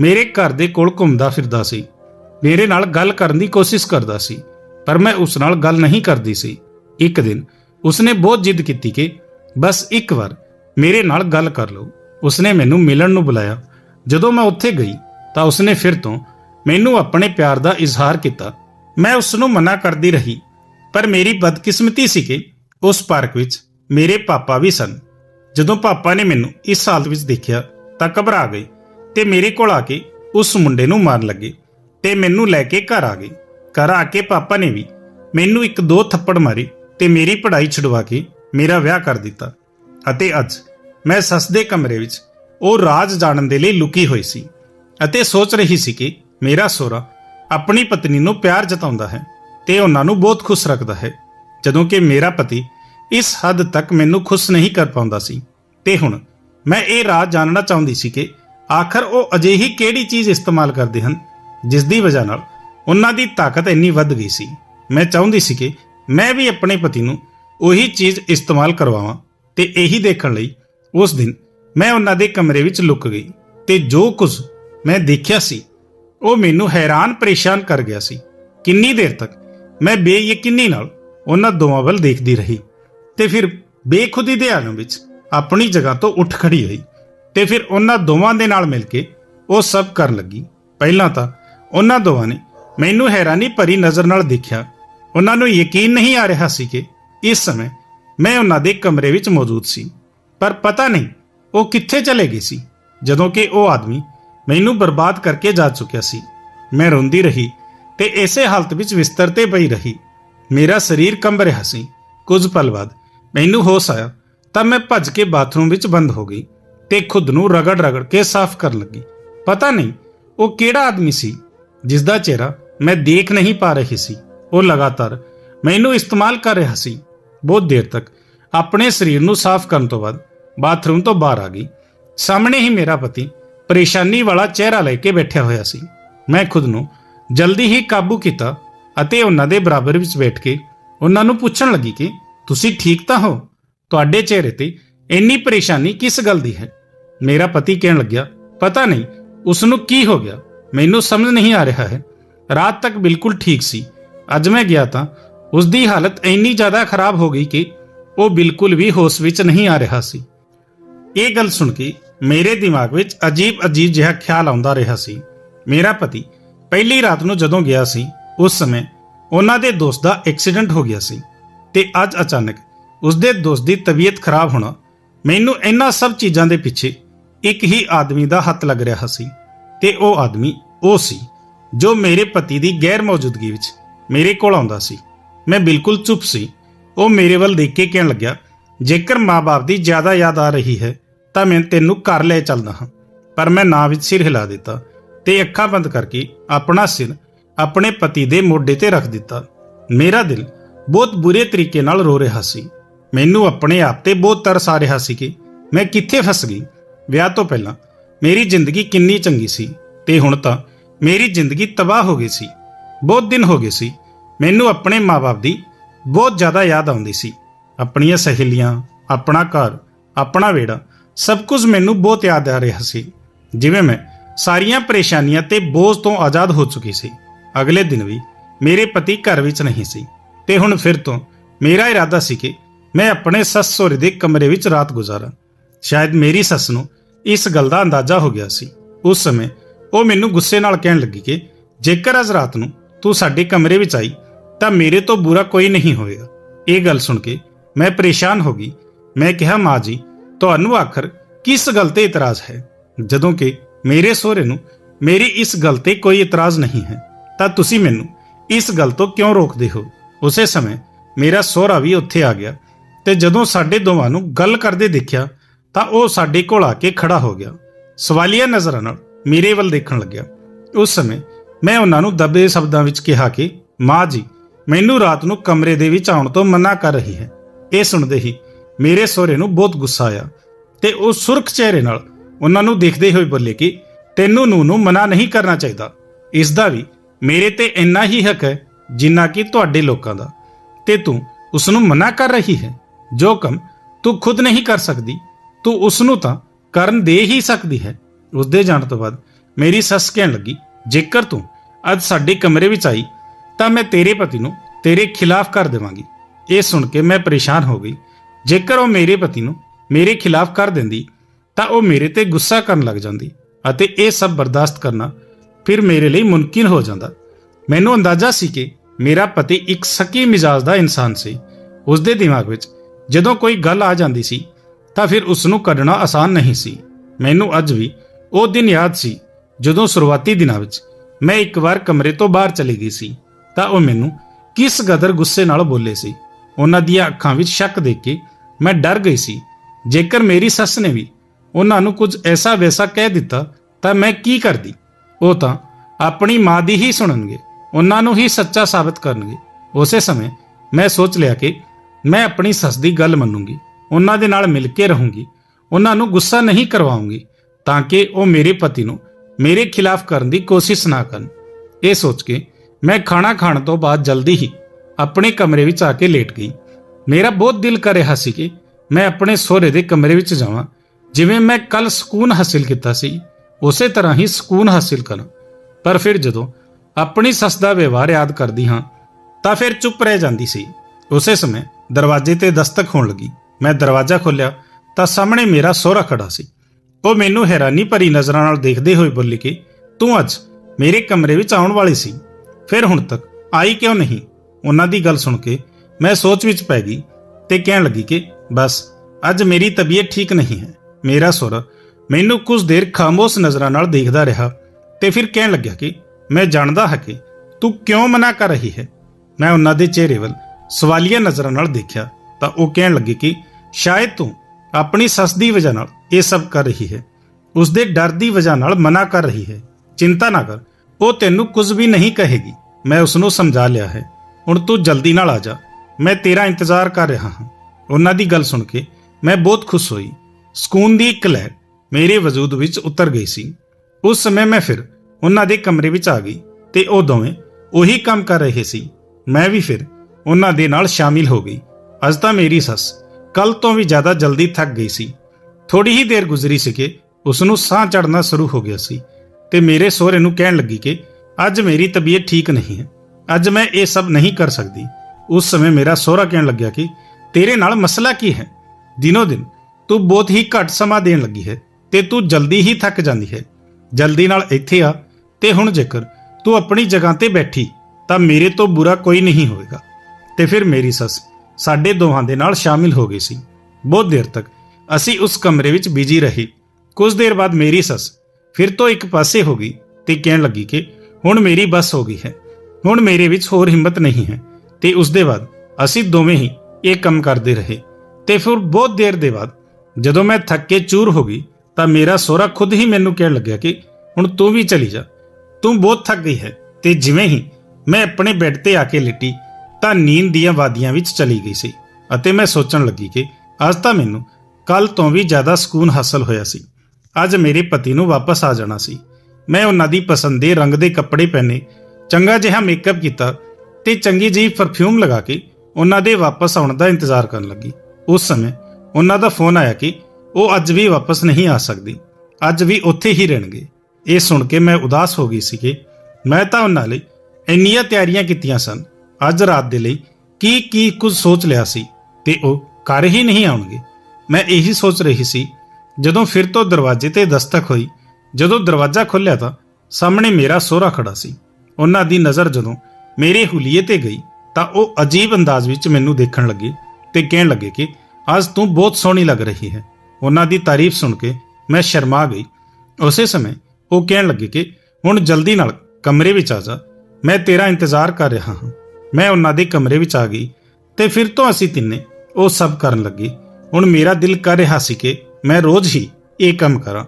ਮੇਰੇ ਘਰ ਦੇ ਕੋਲ ਘੁੰਮਦਾ ਫਿਰਦਾ ਸੀ। ਮੇਰੇ ਨਾਲ ਗੱਲ ਕਰਨ ਦੀ ਕੋਸ਼ਿਸ਼ ਕਰਦਾ ਸੀ, ਪਰ ਮੈਂ ਉਸ ਨਾਲ ਗੱਲ ਨਹੀਂ ਕਰਦੀ ਸੀ। ਇੱਕ ਦਿਨ ਉਸਨੇ ਬਹੁਤ ਜਿੱਦ ਕੀਤੀ ਕਿ ਬਸ ਇੱਕ ਵਾਰ ਮੇਰੇ ਨਾਲ ਗੱਲ ਕਰ ਲਓ। ਉਸਨੇ ਮੈਨੂੰ ਮਿਲਣ ਨੂੰ ਬੁਲਾਇਆ। ਜਦੋਂ ਮੈਂ ਉੱਥੇ ਗਈ ਤਾਂ ਉਸਨੇ ਫਿਰ ਤੋਂ ਮੈਨੂੰ ਆਪਣੇ ਪਿਆਰ ਦਾ ਇਜ਼ਹਾਰ ਕੀਤਾ। ਮੈਂ ਉਸ ਨੂੰ ਮਨਾ ਕਰਦੀ ਰਹੀ, ਪਰ ਮੇਰੀ ਬਦਕਿਸਮਤੀ ਸੀ ਕਿ ਉਸ ਪਾਰਕ ਵਿੱਚ ਮੇਰੇ ਪਾਪਾ ਵੀ ਸਨ। ਜਦੋਂ ਪਾਪਾ ਨੇ ਮੈਨੂੰ ਇਸ ਹਾਲਤ ਵਿੱਚ ਦੇਖਿਆ ਤਾਂ ਘਬਰਾ ਗਏ। ਤੇ ਮੇਰੇ ਕੋਲ ਆ ਕੇ ਉਸ ਮੁੰਡੇ ਨੂੰ ਮਾਰਨ ਲੱਗੇ ਤੇ ਮੈਨੂੰ ਲੈ ਕੇ ਘਰ ਆ ਗਏ। ਘਰ ਆ ਕੇ ਪਾਪਾ ਨੇ ਵੀ ਮੈਨੂੰ ਇੱਕ ਦੋ ਥੱਪੜ ਮਾਰੇ ਤੇ ਮੇਰੀ ਪੜ੍ਹਾਈ ਛੁਡਵਾ ਕੇ ਮੇਰਾ ਵਿਆਹ ਕਰ ਦਿੱਤਾ ਅਤੇ ਅੱਜ ਮੈਂ ਸਸਦੇ ਕਮਰੇ ਵਿੱਚ ਉਹ ਰਾਜ ਜਾਣਨ ਦੇ ਲਈ ਲੁਕੀ ਹੋਈ ਸੀ ਅਤੇ ਸੋਚ ਰਹੀ ਸੀ ਕਿ ਮੇਰਾ ਸੋਹਰਾ ਆਪਣੀ ਪਤਨੀ ਨੂੰ ਪਿਆਰ ਜਤਾਉਂਦਾ ਹੈ ਤੇ ਉਹਨਾਂ ਨੂੰ ਬਹੁਤ ਖੁਸ਼ ਰੱਖਦਾ ਹੈ, ਜਦੋਂ ਕਿ ਮੇਰਾ ਪਤੀ ਇਸ ਹੱਦ ਤੱਕ ਮੈਨੂੰ ਖੁਸ਼ ਨਹੀਂ ਕਰ ਪਾਉਂਦਾ ਸੀ। ਤੇ ਹੁਣ ਮੈਂ ਇਹ ਰਾਜ ਜਾਣਨਾ ਚਾਹੁੰਦੀ ਸੀ ਕਿ ਆਖਰ ਉਹ ਅਜਿਹੀ ਕਿਹੜੀ ਚੀਜ਼ ਇਸਤੇਮਾਲ ਕਰਦੇ ਹਨ ਜਿਸ ਦੀ ਵਜ੍ਹਾ ਨਾਲ ਉਹਨਾਂ ਦੀ ਤਾਕਤ ਇੰਨੀ ਵੱਧ ਗਈ ਸੀ? ਮੈਂ ਚਾਹੁੰਦੀ ਸੀ ਕਿ ਮੈਂ ਵੀ ਆਪਣੇ ਪਤੀ ਨੂੰ ਉਹੀ ਚੀਜ਼ ਇਸਤੇਮਾਲ ਕਰਵਾਵਾਂ ਤੇ ਇਹੀ ਦੇਖਣ ਲਈ ਉਸ ਦਿਨ ਮੈਂ ਉਹਨਾਂ ਦੇ ਕਮਰੇ ਵਿੱਚ ਲੁਕ ਗਈ ਤੇ ਜੋ ਕੁਝ ਮੈਂ ਦੇਖਿਆ ਸੀ, ਉਹ ਮੈਨੂੰ ਹੈਰਾਨ ਪਰੇਸ਼ਾਨ ਕਰ ਗਿਆ ਸੀ। ਕਿੰਨੀ ਦੇਰ ਤੱਕ ਮੈਂ ਬੇਯਕੀਨੀ ਨਾਲ ਉਹਨਾਂ ਦੋਵਾਂ ਵੱਲ ਦੇਖਦੀ ਰਹੀ ਤੇ ਫਿਰ ਬੇਖੁਦੀ ਦੇ ਆਲਮ ਵਿੱਚ ਆਪਣੀ ਜਗ੍ਹਾ ਤੋਂ ਉੱਠ ਖੜੀ ਹੋਈ ਤੇ ਫਿਰ ਉਹਨਾਂ ਦੋਵਾਂ ਦੇ ਨਾਲ ਮਿਲ ਕੇ ਉਹ ਸਭ ਕਰਨ ਲੱਗੀ। ਪਹਿਲਾਂ ਤਾਂ ਉਹਨਾਂ ਦੋਵਾਂ ਨੇ ਮੈਨੂੰ ਹੈਰਾਨੀ ਭਰੀ ਨਜ਼ਰ ਨਾਲ ਦੇਖਿਆ। ਉਹਨਾਂ ਨੂੰ ਯਕੀਨ ਨਹੀਂ ਆ ਰਿਹਾ ਸੀ ਕਿ ਇਸ ਸਮੇਂ ਮੈਂ ਉਹਨਾਂ ਦੇ ਕਮਰੇ ਵਿੱਚ ਮੌਜੂਦ ਸੀ। ਪਰ ਪਤਾ ਨਹੀਂ ਉਹ ਕਿੱਥੇ ਚਲੇ ਗਏ ਸੀ, ਜਦੋਂ ਕਿ ਉਹ ਆਦਮੀ ਮੈਨੂੰ ਬਰਬਾਦ ਕਰਕੇ ਜਾ ਚੁੱਕਿਆ ਸੀ। ਮੈਂ ਰੋਂਦੀ ਰਹੀ ਤੇ ਇਸੇ ਹਾਲਤ ਵਿੱਚ ਬਿਸਤਰ ਤੇ ਪਈ ਰਹੀ। ਮੇਰਾ ਸਰੀਰ ਕੰਬ ਰਿਹਾ ਸੀ। ਕੁਝ ਪਲ ਬਾਅਦ ਮੈਨੂੰ ਹੋਸ਼ ਆਇਆ ਤਾਂ ਮੈਂ ਭੱਜ ਕੇ ਬਾਥਰੂਮ ਵਿੱਚ ਬੰਦ ਹੋ ਗਈ। ਤੇ ਖੁਦ ਨੂੰ ਰਗੜ-ਰਗੜ ਕੇ ਸਾਫ਼ ਕਰਨ ਲੱਗੀ। ਪਤਾ ਨਹੀਂ ਉਹ ਕਿਹੜਾ ਆਦਮੀ ਸੀ ਜਿਸ ਦਾ ਚਿਹਰਾ ਮੈਂ ਦੇਖ ਨਹੀਂ ਪਾ ਰਹੀ ਸੀ। ਉਹ ਲਗਾਤਾਰ ਮੈਨੂੰ ਇਸਤੇਮਾਲ ਕਰ ਰਿਹਾ ਸੀ। ਬਹੁਤ ਦੇਰ ਤੱਕ ਆਪਣੇ ਸਰੀਰ ਨੂੰ ਸਾਫ਼ ਕਰਨ ਤੋਂ ਬਾਅਦ ਬਾਥਰੂਮ ਤੋਂ ਬਾਹਰ ਆ ਗਈ। ਸਾਹਮਣੇ ਹੀ ਮੇਰਾ ਪਤੀ ਪਰੇਸ਼ਾਨੀ ਵਾਲਾ ਚਿਹਰਾ ਲੈ ਕੇ ਬੈਠਿਆ ਹੋਇਆ ਸੀ। ਮੈਂ ਖੁਦ ਨੂੰ ਜਲਦੀ ਹੀ ਕਾਬੂ ਕੀਤਾ ਅਤੇ ਉਹਨਾਂ ਦੇ ਬਰਾਬਰ ਵਿੱਚ ਬੈਠ ਕੇ ਉਹਨਾਂ ਨੂੰ ਪੁੱਛਣ ਲੱਗੀ ਕਿ, ਤੁਸੀਂ ਠੀਕ ਤਾਂ ਹੋ? ਤੁਹਾਡੇ ਚਿਹਰੇ ਤੇ ਇੰਨੀ ਪਰੇਸ਼ਾਨੀ ਕਿਸ ਗੱਲ ਦੀ ਹੈ? ਮੇਰਾ ਪਤੀ ਕਹਿਣ ਲੱਗਿਆ, ਪਤਾ ਨਹੀਂ ਉਸ ਨੂੰ ਕੀ ਹੋ ਗਿਆ? ਮੈਨੂੰ ਸਮਝ ਨਹੀਂ ਆ ਰਿਹਾ ਹੈ। ਰਾਤ ਤੱਕ ਬਿਲਕੁਲ ਠੀਕ ਸੀ। ਅੱਜ ਮੈਂ ਗਿਆ ਤਾਂ ਉਸ ਦੀ ਹਾਲਤ ਇੰਨੀ ਜ਼ਿਆਦਾ ਖਰਾਬ ਹੋ ਗਈ ਕਿ ਉਹ ਬਿਲਕੁਲ ਵੀ ਹੋਸ਼ ਵਿੱਚ ਨਹੀਂ ਆ ਰਿਹਾ ਸੀ। ਇਹ ਗੱਲ ਸੁਣ ਕੇ ਮੇਰੇ ਦਿਮਾਗ ਵਿੱਚ ਅਜੀਬ ਅਜੀਬ ਜਿਹਾ ਖਿਆਲ ਆਉਂਦਾ ਰਿਹਾ ਸੀ। ਮੇਰਾ ਪਤੀ ਪਹਿਲੀ ਰਾਤ ਨੂੰ ਜਦੋਂ ਗਿਆ ਸੀ, ਉਸ ਸਮੇਂ ਉਹਨਾਂ ਦੇ ਦੋਸਤ ਦਾ ਐਕਸੀਡੈਂਟ ਹੋ ਗਿਆ ਸੀ ਤੇ ਅੱਜ ਅਚਾਨਕ ਉਸ ਦੇ ਦੋਸਤ ਦੀ ਤਬੀਅਤ ਖਰਾਬ ਹੋਣਾ ਮੈਨੂੰ ਇਹਨਾਂ ਸਭ ਚੀਜ਼ਾਂ ਦੇ ਪਿੱਛੇ ਇੱਕ ਹੀ ਆਦਮੀ ਦਾ ਹੱਥ ਲੱਗ ਰਿਹਾ ਸੀ ਤੇ ਉਹ ਆਦਮੀ ਉਹ ਸੀ ਜੋ ਮੇਰੇ ਪਤੀ ਦੀ ਗੈਰ ਮੌਜੂਦਗੀ ਵਿੱਚ ਮੇਰੇ ਕੋਲ ਆਉਂਦਾ ਸੀ। ਮੈਂ ਬਿਲਕੁਲ ਚੁੱਪ ਸੀ। ਉਹ ਮੇਰੇ ਵੱਲ ਦੇਖ ਕੇ ਕਹਿਣ ਲੱਗਿਆ, ਜੇਕਰ ਮਾਂ-ਬਾਪ ਦੀ ਜ਼ਿਆਦਾ ਯਾਦ ਆ ਰਹੀ ਹੈ, ਤਾਂ ਮੈਂ ਤੈਨੂੰ ਘਰ ਲੈ ਚੱਲਦਾ ਹਾਂ। ਪਰ ਮੈਂ ਨਾ ਵਿੱਚ ਸਿਰ ਹਿਲਾ ਦਿੱਤਾ ਤੇ ਅੱਖਾਂ ਬੰਦ ਕਰਕੇ ਆਪਣਾ ਸਿਰ ਆਪਣੇ ਪਤੀ ਦੇ ਮੋਢੇ ਤੇ ਰੱਖ ਦਿੱਤਾ। ਮੇਰਾ ਦਿਲ ਬਹੁਤ ਬੁਰੇ ਤਰੀਕੇ ਨਾਲ ਰੋ ਰਿਹਾ ਸੀ। ਮੈਨੂੰ ਆਪਣੇ ਆਪ ਤੇ ਬਹੁਤ ਤਰਸ ਆ ਰਿਹਾ ਸੀ ਕਿ ਮੈਂ ਕਿੱਥੇ ਫਸ ਗਈ। ਵਿਆਹ ਤੋਂ ਪਹਿਲਾਂ ਮੇਰੀ ਜ਼ਿੰਦਗੀ ਕਿੰਨੀ ਚੰਗੀ ਸੀ ਤੇ ਹੁਣ ਤਾਂ ਮੇਰੀ ਜ਼ਿੰਦਗੀ ਤਬਾਹ ਹੋ ਗਈ ਸੀ। ਬਹੁਤ ਦਿਨ ਹੋ ਗਏ ਸੀ। ਮੈਨੂੰ ਆਪਣੇ ਮਾਪੇ ਦੀ ਬਹੁਤ ਜ਼ਿਆਦਾ ਯਾਦ ਆਉਂਦੀ ਸੀ। ਆਪਣੀਆਂ ਸਹੇਲੀਆਂ, ਆਪਣਾ ਘਰ, ਆਪਣਾ ਵੇੜਾ ਸਭ ਕੁਝ ਮੈਨੂੰ ਬਹੁਤ ਯਾਦ ਆ ਰਿਹਾ ਸੀ। ਜਿਵੇਂ ਮੈਂ ਸਾਰੀਆਂ ਪਰੇਸ਼ਾਨੀਆਂ ਤੇ ਬੋਝ ਤੋਂ ਆਜ਼ਾਦ ਹੋ ਚੁੱਕੀ ਸੀ। ਅਗਲੇ ਦਿਨ ਵੀ ਮੇਰੇ ਪਤੀ ਘਰ ਵਿੱਚ ਨਹੀਂ ਸੀ। ਤੇ ਹੁਣ ਫਿਰ ਤੋਂ ਮੇਰਾ ਇਰਾਦਾ ਸੀ ਕਿ ਮੈਂ ਆਪਣੇ ਸੱਸ ਸਹੁਰੇ ਦੇ ਕਮਰੇ ਵਿੱਚ ਰਾਤ ਗੁਜ਼ਾਰਾਂ। ਸ਼ਾਇਦ ਮੇਰੀ ਸੱਸ ਨੂੰ ਇਸ ਗੱਲ ਦਾ ਅੰਦਾਜ਼ਾ ਹੋ ਗਿਆ ਸੀ। ਉਸ ਸਮੇਂ ਉਹ ਮੈਨੂੰ ਗੁੱਸੇ ਨਾਲ ਕਹਿਣ ਲੱਗੀ ਕਿ ਜੇਕਰ ਅੱਜ ਰਾਤ ਨੂੰ ਤੂੰ ਸਾਡੇ ਕਮਰੇ ਵਿੱਚ ਆਈ ਤਾਂ ਮੇਰੇ ਤੋਂ ਬੁਰਾ ਕੋਈ ਨਹੀਂ ਹੋਵੇਗਾ। ਇਹ ਗੱਲ ਸੁਣ ਕੇ ਮੈਂ ਪਰੇਸ਼ਾਨ ਹੋ ਗਈ। ਮੈਂ ਕਿਹਾ, ਮਾਂ ਜੀ, ਤੁਹਾਨੂੰ ਆਖਰ ਕਿਸ ਗੱਲ ਤੇ ਇਤਰਾਜ਼ ਹੈ? ਜਦੋਂ ਕਿ ਮੇਰੇ ਸਹੁਰੇ ਨੂੰ ਮੇਰੀ ਇਸ ਗੱਲ ਤੇ ਕੋਈ ਇਤਰਾਜ਼ ਨਹੀਂ ਹੈ, ਤਾਂ ਤੁਸੀਂ ਮੈਨੂੰ ਇਸ ਗੱਲ ਤੋਂ ਕਿਉਂ ਰੋਕਦੇ ਹੋ? ਉਸੇ ਸਮੇਂ ਮੇਰਾ ਸਹੁਰਾ ਵੀ ਉੱਥੇ ਆ ਗਿਆ ਤੇ ਜਦੋਂ ਸਾਡੇ ਦੋਵਾਂ ਨੂੰ ਗੱਲ ਕਰਦੇ ਦੇਖਿਆ ਤਾਂ ਉਹ ਸਾਡੇ ਕੋਲ ਆ ਕੇ ਖੜਾ ਹੋ ਗਿਆ। ਸਵਾਲੀਆ ਨਜ਼ਰਾਂ ਨਾਲ ਮੇਰੇ ਵੱਲ ਦੇਖਣ ਲੱਗਿਆ। ਉਸ ਸਮੇਂ ਮੈਂ ਉਹਨਾਂ ਨੂੰ ਦੱਬੇ ਸ਼ਬਦਾਂ ਵਿੱਚ ਕਿਹਾ ਕਿ, ਮਾਂ ਜੀ, ਮੈਨੂੰ ਰਾਤ ਨੂੰ ਕਮਰੇ ਦੇ ਵਿੱਚ ਆਉਣ ਤੋਂ ਮਨਾ ਕਰ ਰਹੀ ਹੈ। ਇਹ ਸੁਣਦੇ ਹੀ ਮੇਰੇ ਸਹੁਰੇ ਨੂੰ ਬਹੁਤ ਗੁੱਸਾ ਆਇਆ ਤੇ ਉਹ ਸੁਰਖ ਚਿਹਰੇ ਨਾਲ ਉਹਨਾਂ ਨੂੰ ਦੇਖਦੇ ਹੋਏ ਬੋਲੇ ਕਿ, ਤੈਨੂੰ ਨੂੰ ਨੂੰ ਮਨਾ ਨਹੀਂ ਕਰਨਾ ਚਾਹੀਦਾ। ਇਸ ਦਾ ਵੀ ਮੇਰੇ ਤੇ ਇੰਨਾ ਹੀ ਹੱਕ ਹੈ ਜਿੰਨਾ ਕਿ ਤੁਹਾਡੇ ਲੋਕਾਂ ਦਾ। ਤੇ ਤੂੰ ਉਸ ਨੂੰ ਮਨਾ ਕਰ ਰਹੀ ਹੈ। ਜੋ ਕੰਮ ਤੂੰ ਖੁਦ ਨਹੀਂ ਕਰ ਸਕਦੀ ਤੂੰ ਉਸ ਨੂੰ ਤਾਂ ਕਰਨ ਦੇ ਹੀ ਸਕਦੀ ਹੈ। ਉਸ ਦੇ ਜਾਣ ਤੋਂ ਬਾਅਦ ਮੇਰੀ ਸੱਸ ਕਹਿਣ ਲੱਗੀ, ਜੇਕਰ ਤੂੰ ਅੱਜ ਸਾਡੇ ਕਮਰੇ ਵਿੱਚ ਆਈ, ਤਾਂ ਮੈਂ ਤੇਰੇ ਪਤੀ ਨੂੰ ਤੇਰੇ ਖਿਲਾਫ ਕਰ ਦੇਵਾਂਗੀ। ਇਹ ਸੁਣ ਕੇ ਮੈਂ ਪਰੇਸ਼ਾਨ ਹੋ ਗਈ। ਜੇਕਰ ਉਹ ਮੇਰੇ ਪਤੀ ਨੂੰ ਮੇਰੇ ਖਿਲਾਫ ਕਰ ਦਿੰਦੀ, ਤਾਂ ਉਹ ਮੇਰੇ ਤੇ ਗੁੱਸਾ ਕਰਨ ਲੱਗ ਜਾਂਦੀ ਅਤੇ ਇਹ ਸਭ ਬਰਦਾਸ਼ਤ ਕਰਨਾ ਫਿਰ ਮੇਰੇ ਲਈ ਮੁਮਕਿਨ ਹੋ ਜਾਂਦਾ। ਮੈਨੂੰ ਅੰਦਾਜ਼ਾ ਸੀ ਕਿ ਮੇਰਾ ਪਤੀ ਇੱਕ ਸਕੀ ਮਿਜਾਜ਼ ਦਾ ਇਨਸਾਨ ਸੀ। ਉਸ ਦੇ ਦਿਮਾਗ ਵਿੱਚ ਜਦੋਂ ਕੋਈ ਗੱਲ ਆ ਜਾਂਦੀ ਸੀ ਤਾਂ ਫਿਰ ਉਸ ਨੂੰ ਕੱਢਣਾ ਆਸਾਨ ਨਹੀਂ ਸੀ। ਮੈਨੂੰ ਅੱਜ ਵੀ ਉਹ ਦਿਨ ਯਾਦ ਸੀ, ਜਦੋਂ ਸ਼ੁਰੂਆਤੀ ਦਿਨਾਂ ਵਿੱਚ ਮੈਂ ਇੱਕ ਵਾਰ ਕਮਰੇ ਤੋਂ ਬਾਹਰ ਚਲੀ ਗਈ ਸੀ, ਤਾਂ ਉਹ ਮੈਨੂੰ ਕਿਸ ਕਦਰ ਗੁੱਸੇ ਨਾਲ ਬੋਲੇ ਸੀ। ਉਹਨਾਂ ਦੀਆਂ ਅੱਖਾਂ ਵਿੱਚ ਸ਼ੱਕ ਦੇਖ ਕੇ ਮੈਂ ਡਰ ਗਈ ਸੀ। ਜੇਕਰ ਮੇਰੀ ਸੱਸ ਨੇ ਵੀ ਉਹਨਾਂ ਨੂੰ ਕੁਝ ਐਸਾ ਵੈਸਾ ਕਹਿ ਦਿੱਤਾ, ਤਾਂ ਮੈਂ ਕੀ ਕਰਦੀ? ਉਹ ਤਾਂ ਆਪਣੀ ਮਾਂ ਦੀ ਹੀ ਸੁਣਨਗੇ, ਉਹਨਾਂ ਨੂੰ ਹੀ ਸੱਚਾ ਸਾਬਤ ਕਰਨਗੇ। ਉਸੇ ਸਮੇਂ ਮੈਂ ਸੋਚ ਲਿਆ ਕਿ ਮੈਂ ਆਪਣੀ ਸੱਸ ਦੀ ਗੱਲ ਮੰਨੂੰਗੀ। ਉਹਨਾਂ ਦੇ ਨਾਲ ਮਿਲ ਕੇ ਰਹੂੰਗੀ। ਉਹਨਾਂ ਨੂੰ ਗੁੱਸਾ ਨਹੀਂ ਕਰਵਾਉਂਗੀ, ਤਾਂ ਕਿ ਉਹ ਮੇਰੇ ਪਤੀ ਨੂੰ ਮੇਰੇ ਖਿਲਾਫ ਕਰਨ ਦੀ ਕੋਸ਼ਿਸ਼ ਨਾ ਕਰਨ। ਇਹ ਸੋਚ ਕੇ ਮੈਂ ਖਾਣਾ ਖਾਣ ਤੋਂ ਬਾਅਦ ਜਲਦੀ ਹੀ ਆਪਣੇ ਕਮਰੇ ਵਿੱਚ ਆ ਕੇ ਲੇਟ ਗਈ। ਮੇਰਾ ਬਹੁਤ ਦਿਲ ਕਰ ਰਿਹਾ ਸੀ ਕਿ ਮੈਂ ਆਪਣੇ ਸਹੁਰੇ ਦੇ ਕਮਰੇ ਵਿੱਚ ਜਾਵਾਂ। ਜਿਵੇਂ ਮੈਂ ਕੱਲ ਸਕੂਨ ਹਾਸਿਲ ਕੀਤਾ ਸੀ, ਉਸੇ ਤਰ੍ਹਾਂ ਹੀ ਸਕੂਨ ਹਾਸਿਲ ਕਰਾਂ। ਪਰ ਫਿਰ ਜਦੋਂ ਆਪਣੀ ਸੱਸ ਦਾ ਵਿਵਹਾਰ ਯਾਦ ਕਰਦੀ ਹਾਂ, ਤਾਂ ਫਿਰ ਚੁੱਪ ਰਹਿ ਜਾਂਦੀ ਸੀ। ਉਸੇ ਸਮੇਂ ਦਰਵਾਜ਼ੇ ਤੇ ਦਸਤਕ ਹੋਣ ਲੱਗੀ। ਮੈਂ ਦਰਵਾਜ਼ਾ ਖੋਲ੍ਹਿਆ ਤਾਂ ਸਾਹਮਣੇ ਮੇਰਾ ਸਹੁਰਾ ਖੜਾ ਸੀ। ਉਹ ਮੈਨੂੰ ਹੈਰਾਨੀ ਭਰੀ ਨਜ਼ਰਾਂ ਨਾਲ ਦੇਖਦੇ ਹੋਏ ਬੋਲੀ ਕਿ ਤੂੰ ਅੱਜ ਮੇਰੇ ਕਮਰੇ ਵਿੱਚ ਆਉਣ ਵਾਲੀ ਸੀ। ਫਿਰ ਹੁਣ ਤੱਕ ਆਈ ਕਿਉਂ ਨਹੀਂ? ਉਹਨਾਂ ਦੀ ਗੱਲ ਸੁਣ ਕੇ ਮੈਂ ਸੋਚ ਵਿੱਚ ਪੈ ਗਈ ਤੇ ਕਹਿਣ ਲੱਗੀ ਕਿ ਬਸ, ਅੱਜ ਮੇਰੀ ਤਬੀਅਤ ਠੀਕ ਨਹੀਂ ਹੈ। ਮੇਰਾ ਸੁਰ ਮੈਨੂੰ ਕੁਝ ਦੇਰ ਖਾਮੋਸ਼ ਨਜ਼ਰਾਂ ਨਾਲ ਦੇਖਦਾ ਰਿਹਾ ਤੇ ਫਿਰ ਕਹਿਣ ਲੱਗਿਆ ਕਿ ਮੈਂ ਜਾਣਦਾ ਹਾਂ ਕਿ ਤੂੰ ਕਿਉਂ ਮਨਾ ਕਰ ਰਹੀ ਹੈ। ਮੈਂ ਉਹਨਾਂ ਦੇ ਚਿਹਰੇ ਵੱਲ ਸਵਾਲੀਆ ਨਜ਼ਰਾਂ ਨਾਲ ਦੇਖਿਆ ਤਾਂ ਉਹ ਕਹਿਣ ਲੱਗੀ ਕਿ ਸ਼ਾਇਦ ਤੂੰ ਆਪਣੀ ਸੱਸ ਦੀ ਵਜ੍ਹਾ ਨਾਲ ਇਹ ਸਭ ਕਰ ਰਹੀ ਹੈ। ਉਸ ਦੇ ਡਰ ਦੀ ਵਜ੍ਹਾ ਨਾਲ ਮਨਾ ਕਰ ਰਹੀ ਹੈ। ਚਿੰਤਾ ਨਾ ਕਰ, ਉਹ ਤੈਨੂੰ ਕੁਝ ਵੀ ਨਹੀਂ ਕਹੇਗੀ। ਮੈਂ ਉਸ ਨੂੰ ਸਮਝਾ ਲਿਆ ਹੈ। ਹੁਣ ਤੂੰ ਜਲਦੀ ਨਾਲ ਆ ਜਾ। ਮੈਂ ਤੇਰਾ ਇੰਤਜ਼ਾਰ ਕਰ ਰਿਹਾ ਹਾਂ। ਉਹਨਾਂ ਦੀ ਗੱਲ ਸੁਣ ਕੇ ਮੈਂ ਬਹੁਤ ਖੁਸ਼ ਹੋਈ। ਸਕੂਨ ਦੀ ਇੱਕ ਲਹਿਰ ਮੇਰੇ ਵਜੂਦ ਵਿੱਚ ਉਤਰ ਗਈ ਸੀ। ਉਸ ਸਮੇਂ ਮੈਂ ਫਿਰ ਉਹਨਾਂ ਦੇ ਕਮਰੇ ਵਿੱਚ ਆ ਗਈ ਤੇ ਉਹ ਦੋਵੇਂ ਉਹੀ ਕੰਮ ਕਰ ਰਹੇ ਸੀ। ਮੈਂ ਵੀ ਫਿਰ ਉਹਨਾਂ ਦੇ ਨਾਲ ਸ਼ਾਮਿਲ ਹੋ ਗਈ। ਅੱਜ ਤਾਂ ਮੇਰੀ ਸੱਸ ਕੱਲ ਤੋਂ ਵੀ ਜ਼ਿਆਦਾ ਜਲਦੀ ਥੱਕ ਗਈ ਸੀ। ਥੋੜੀ ਹੀ ਦੇਰ ਗੁਜ਼ਰੀ ਸੀ ਕਿ ਉਸ ਨੂੰ ਸਾਹ ਚੜਨਾ ਸ਼ੁਰੂ ਹੋ ਗਿਆ ਸੀ ਤੇ ਮੇਰੇ ਸਹੁਰੇ ਨੂੰ ਕਹਿਣ ਲੱਗੀ ਕਿ ਅੱਜ ਮੇਰੀ ਤਬੀਅਤ ਠੀਕ ਨਹੀਂ ਹੈ, ਅੱਜ ਮੈਂ ਇਹ ਸਭ ਨਹੀਂ ਕਰ ਸਕਦੀ। ਉਸ ਸਮੇਂ ਮੇਰਾ ਸਹੁਰਾ ਕਹਿਣ ਲੱਗਿਆ ਕਿ ਤੇਰੇ ਨਾਲ ਮਸਲਾ ਕੀ ਹੈ? ਦਿਨੋ ਦਿਨ ਤੂੰ ਬਹੁਤ ਹੀ ਘੱਟ ਸਮਾਂ ਦੇਣ ਲੱਗੀ ਹੈ ਤੇ ਤੂੰ ਜਲਦੀ ਹੀ ਥੱਕ ਜਾਂਦੀ ਹੈ। ਜਲਦੀ ਨਾਲ ਇੱਥੇ ਆ ਤੇ ਹੁਣ ਜੇਕਰ ਤੂੰ ਆਪਣੀ ਜਗ੍ਹਾ ਤੇ ਬੈਠੀ ਤਾਂ ਮੇਰੇ ਤੋਂ ਬੁਰਾ ਕੋਈ ਨਹੀਂ ਹੋਵੇਗਾ। ਤੇ ਫਿਰ ਮੇਰੀ ਸੱਸ ਸਾਡੇ ਦੋਹਾਂ ਦੇ ਨਾਲ ਸ਼ਾਮਿਲ ਹੋ ਗਈ ਸੀ। ਬਹੁਤ ਦੇਰ ਤੱਕ ਅਸੀਂ ਉਸ ਕਮਰੇ ਵਿੱਚ ਬਿਜ਼ੀ ਰਹੇ। ਕੁਝ ਦੇਰ ਬਾਅਦ ਮੇਰੀ ਸੱਸ ਫਿਰ ਤੋਂ ਇੱਕ ਪਾਸੇ ਹੋ ਗਈ ਤੇ ਕਹਿਣ ਲੱਗੀ ਕਿ ਹੁਣ ਮੇਰੀ ਬਸ ਹੋ ਗਈ ਹੈ। ਹੁਣ ਮੇਰੇ ਵਿੱਚ ਹੋਰ ਹਿੰਮਤ ਨਹੀਂ ਹੈ ਤੇ ਉਸ ਦੇ ਬਾਅਦ ਅਸੀਂ ਦੋਵੇਂ ਹੀ ਇਹ ਕੰਮ ਕਰਦੇ ਰਹੇ। ਤੇ ਫਿਰ ਬਹੁਤ ਦੇਰ ਦੇ ਬਾਅਦ ਜਦੋਂ ਮੈਂ ਥੱਕ ਕੇ ਚੂਰ ਹੋ ਗਈ ਤਾਂ ਮੇਰਾ ਸਹੁਰਾ ਖੁਦ ਹੀ ਮੈਨੂੰ ਕਹਿਣ ਲੱਗਿਆ ਕਿ ਹੁਣ ਤੂੰ ਵੀ ਚਲੀ ਜਾ। ਤੂੰ ਬਹੁਤ ਥੱਕ ਗਈ ਹੈ ਤੇ ਜਿਵੇਂ ਹੀ ਮੈਂ ਆਪਣੇ ਬੈੱਡ ਤੇ ਆ ਕੇ ਲਿਟੀ ਤਾਂ ਨੀਂਦ ਦੀਆਂ ਵਾਦੀਆਂ ਵਿੱਚ ਚਲੀ ਗਈ ਸੀ ਅਤੇ ਮੈਂ ਸੋਚਣ ਲੱਗੀ ਕਿ ਅੱਜ ਤਾਂ ਮੈਨੂੰ ਕੱਲ ਤੋਂ ਵੀ ਜ਼ਿਆਦਾ ਸਕੂਨ ਹਾਸਲ ਹੋਇਆ ਸੀ। ਅੱਜ ਮੇਰੇ ਪਤੀ ਨੂੰ ਵਾਪਸ ਆ ਜਾਣਾ ਸੀ। ਮੈਂ ਉਹਨਾਂ ਦੀ ਪਸੰਦ ਦੇ ਰੰਗ ਦੇ ਕੱਪੜੇ ਪਹਿਨੇ ਚੰਗਾ ਜਿਹਾ ਮੇਕਅਪ ਕੀਤਾ ਤੇ ਚੰਗੀ ਜਿਹੀ ਪਰਫਿਊਮ ਲਗਾ ਕੇ ਉਹਨਾਂ ਦੇ ਵਾਪਸ ਆਉਣ ਦਾ ਇੰਤਜ਼ਾਰ ਕਰਨ ਲੱਗੀ। ਉਸ ਸਮੇਂ ਉਹਨਾਂ ਦਾ ਫੋਨ ਆਇਆ ਕਿ ਉਹ ਅੱਜ ਵੀ ਵਾਪਸ ਨਹੀਂ ਆ ਸਕਦੀ। ਅੱਜ ਵੀ ਉੱਥੇ ਹੀ ਰਹਿਣਗੇ। ਇਹ ਸੁਣ ਕੇ ਮੈਂ ਉਦਾਸ ਹੋ ਗਈ ਸੀ ਕਿ ਮੈਂ ਤਾਂ ਉਹਨਾਂ ਲਈ ਇੰਨੀਆਂ ਤਿਆਰੀਆਂ ਕੀਤੀਆਂ ਸਨ ਅੱਜ ਰਾਤ ਦੇ ਲਈ ਕੀ ਕੀ ਕੁਝ ਸੋਚ ਲਿਆ ਸੀ ਤੇ ਉਹ ਘਰ ਹੀ ਨਹੀਂ ਆਉਣਗੇ। ਮੈਂ ਇਹੀ ਸੋਚ ਰਹੀ ਸੀ, ਜਦੋਂ ਫਿਰ ਤੋਂ ਦਰਵਾਜ਼ੇ ਤੇ ਦਸਤਕ ਹੋਈ, ਜਦੋਂ ਦਰਵਾਜ਼ਾ ਖੁੱਲਿਆ ਤਾਂ ਸਾਹਮਣੇ ਮੇਰਾ ਸੋਹਰਾ ਖੜਾ ਸੀ। ਉਹਨਾਂ ਦੀ ਨਜ਼ਰ ਜਦੋਂ ਮੇਰੇ ਹੁਲੀਏ ਤੇ ਗਈ ਤਾਂ ਉਹ ਅਜੀਬ ਅੰਦਾਜ਼ ਵਿੱਚ ਮੈਨੂੰ ਦੇਖਣ ਲੱਗੇ ਤੇ ਕਹਿਣ ਲੱਗੇ ਕਿ ਅੱਜ ਤੂੰ ਬਹੁਤ ਸੋਹਣੀ ਲੱਗ ਰਹੀ ਹੈ। ਉਹਨਾਂ ਦੀ ਤਾਰੀਫ ਸੁਣ ਕੇ ਮੈਂ ਸ਼ਰਮਾ ਗਈ। ਉਸੇ ਸਮੇਂ ਉਹ ਕਹਿਣ ਲੱਗੇ ਕਿ ਹੁਣ ਜਲਦੀ ਨਾਲ ਕਮਰੇ ਵਿੱਚ ਆ ਜਾ, ਮੈਂ ਤੇਰਾ ਇੰਤਜ਼ਾਰ ਕਰ ਰਿਹਾ ਹਾਂ। ਮੈਂ ਉਹਨਾਂ ਦੇ ਕਮਰੇ ਵਿੱਚ ਆ ਗਈ ਤੇ ਫਿਰ ਤੋਂ ਅਸੀਂ ਤਿੰਨੇ ਉਹ ਸਭ ਕਰਨ ਲੱਗੇ। ਹੁਣ ਮੇਰਾ ਦਿਲ ਕਰ ਰਿਹਾ ਸੀ ਕਿ ਮੈਂ ਰੋਜ਼ ਹੀ ਇਹ ਕੰਮ ਕਰਾਂ।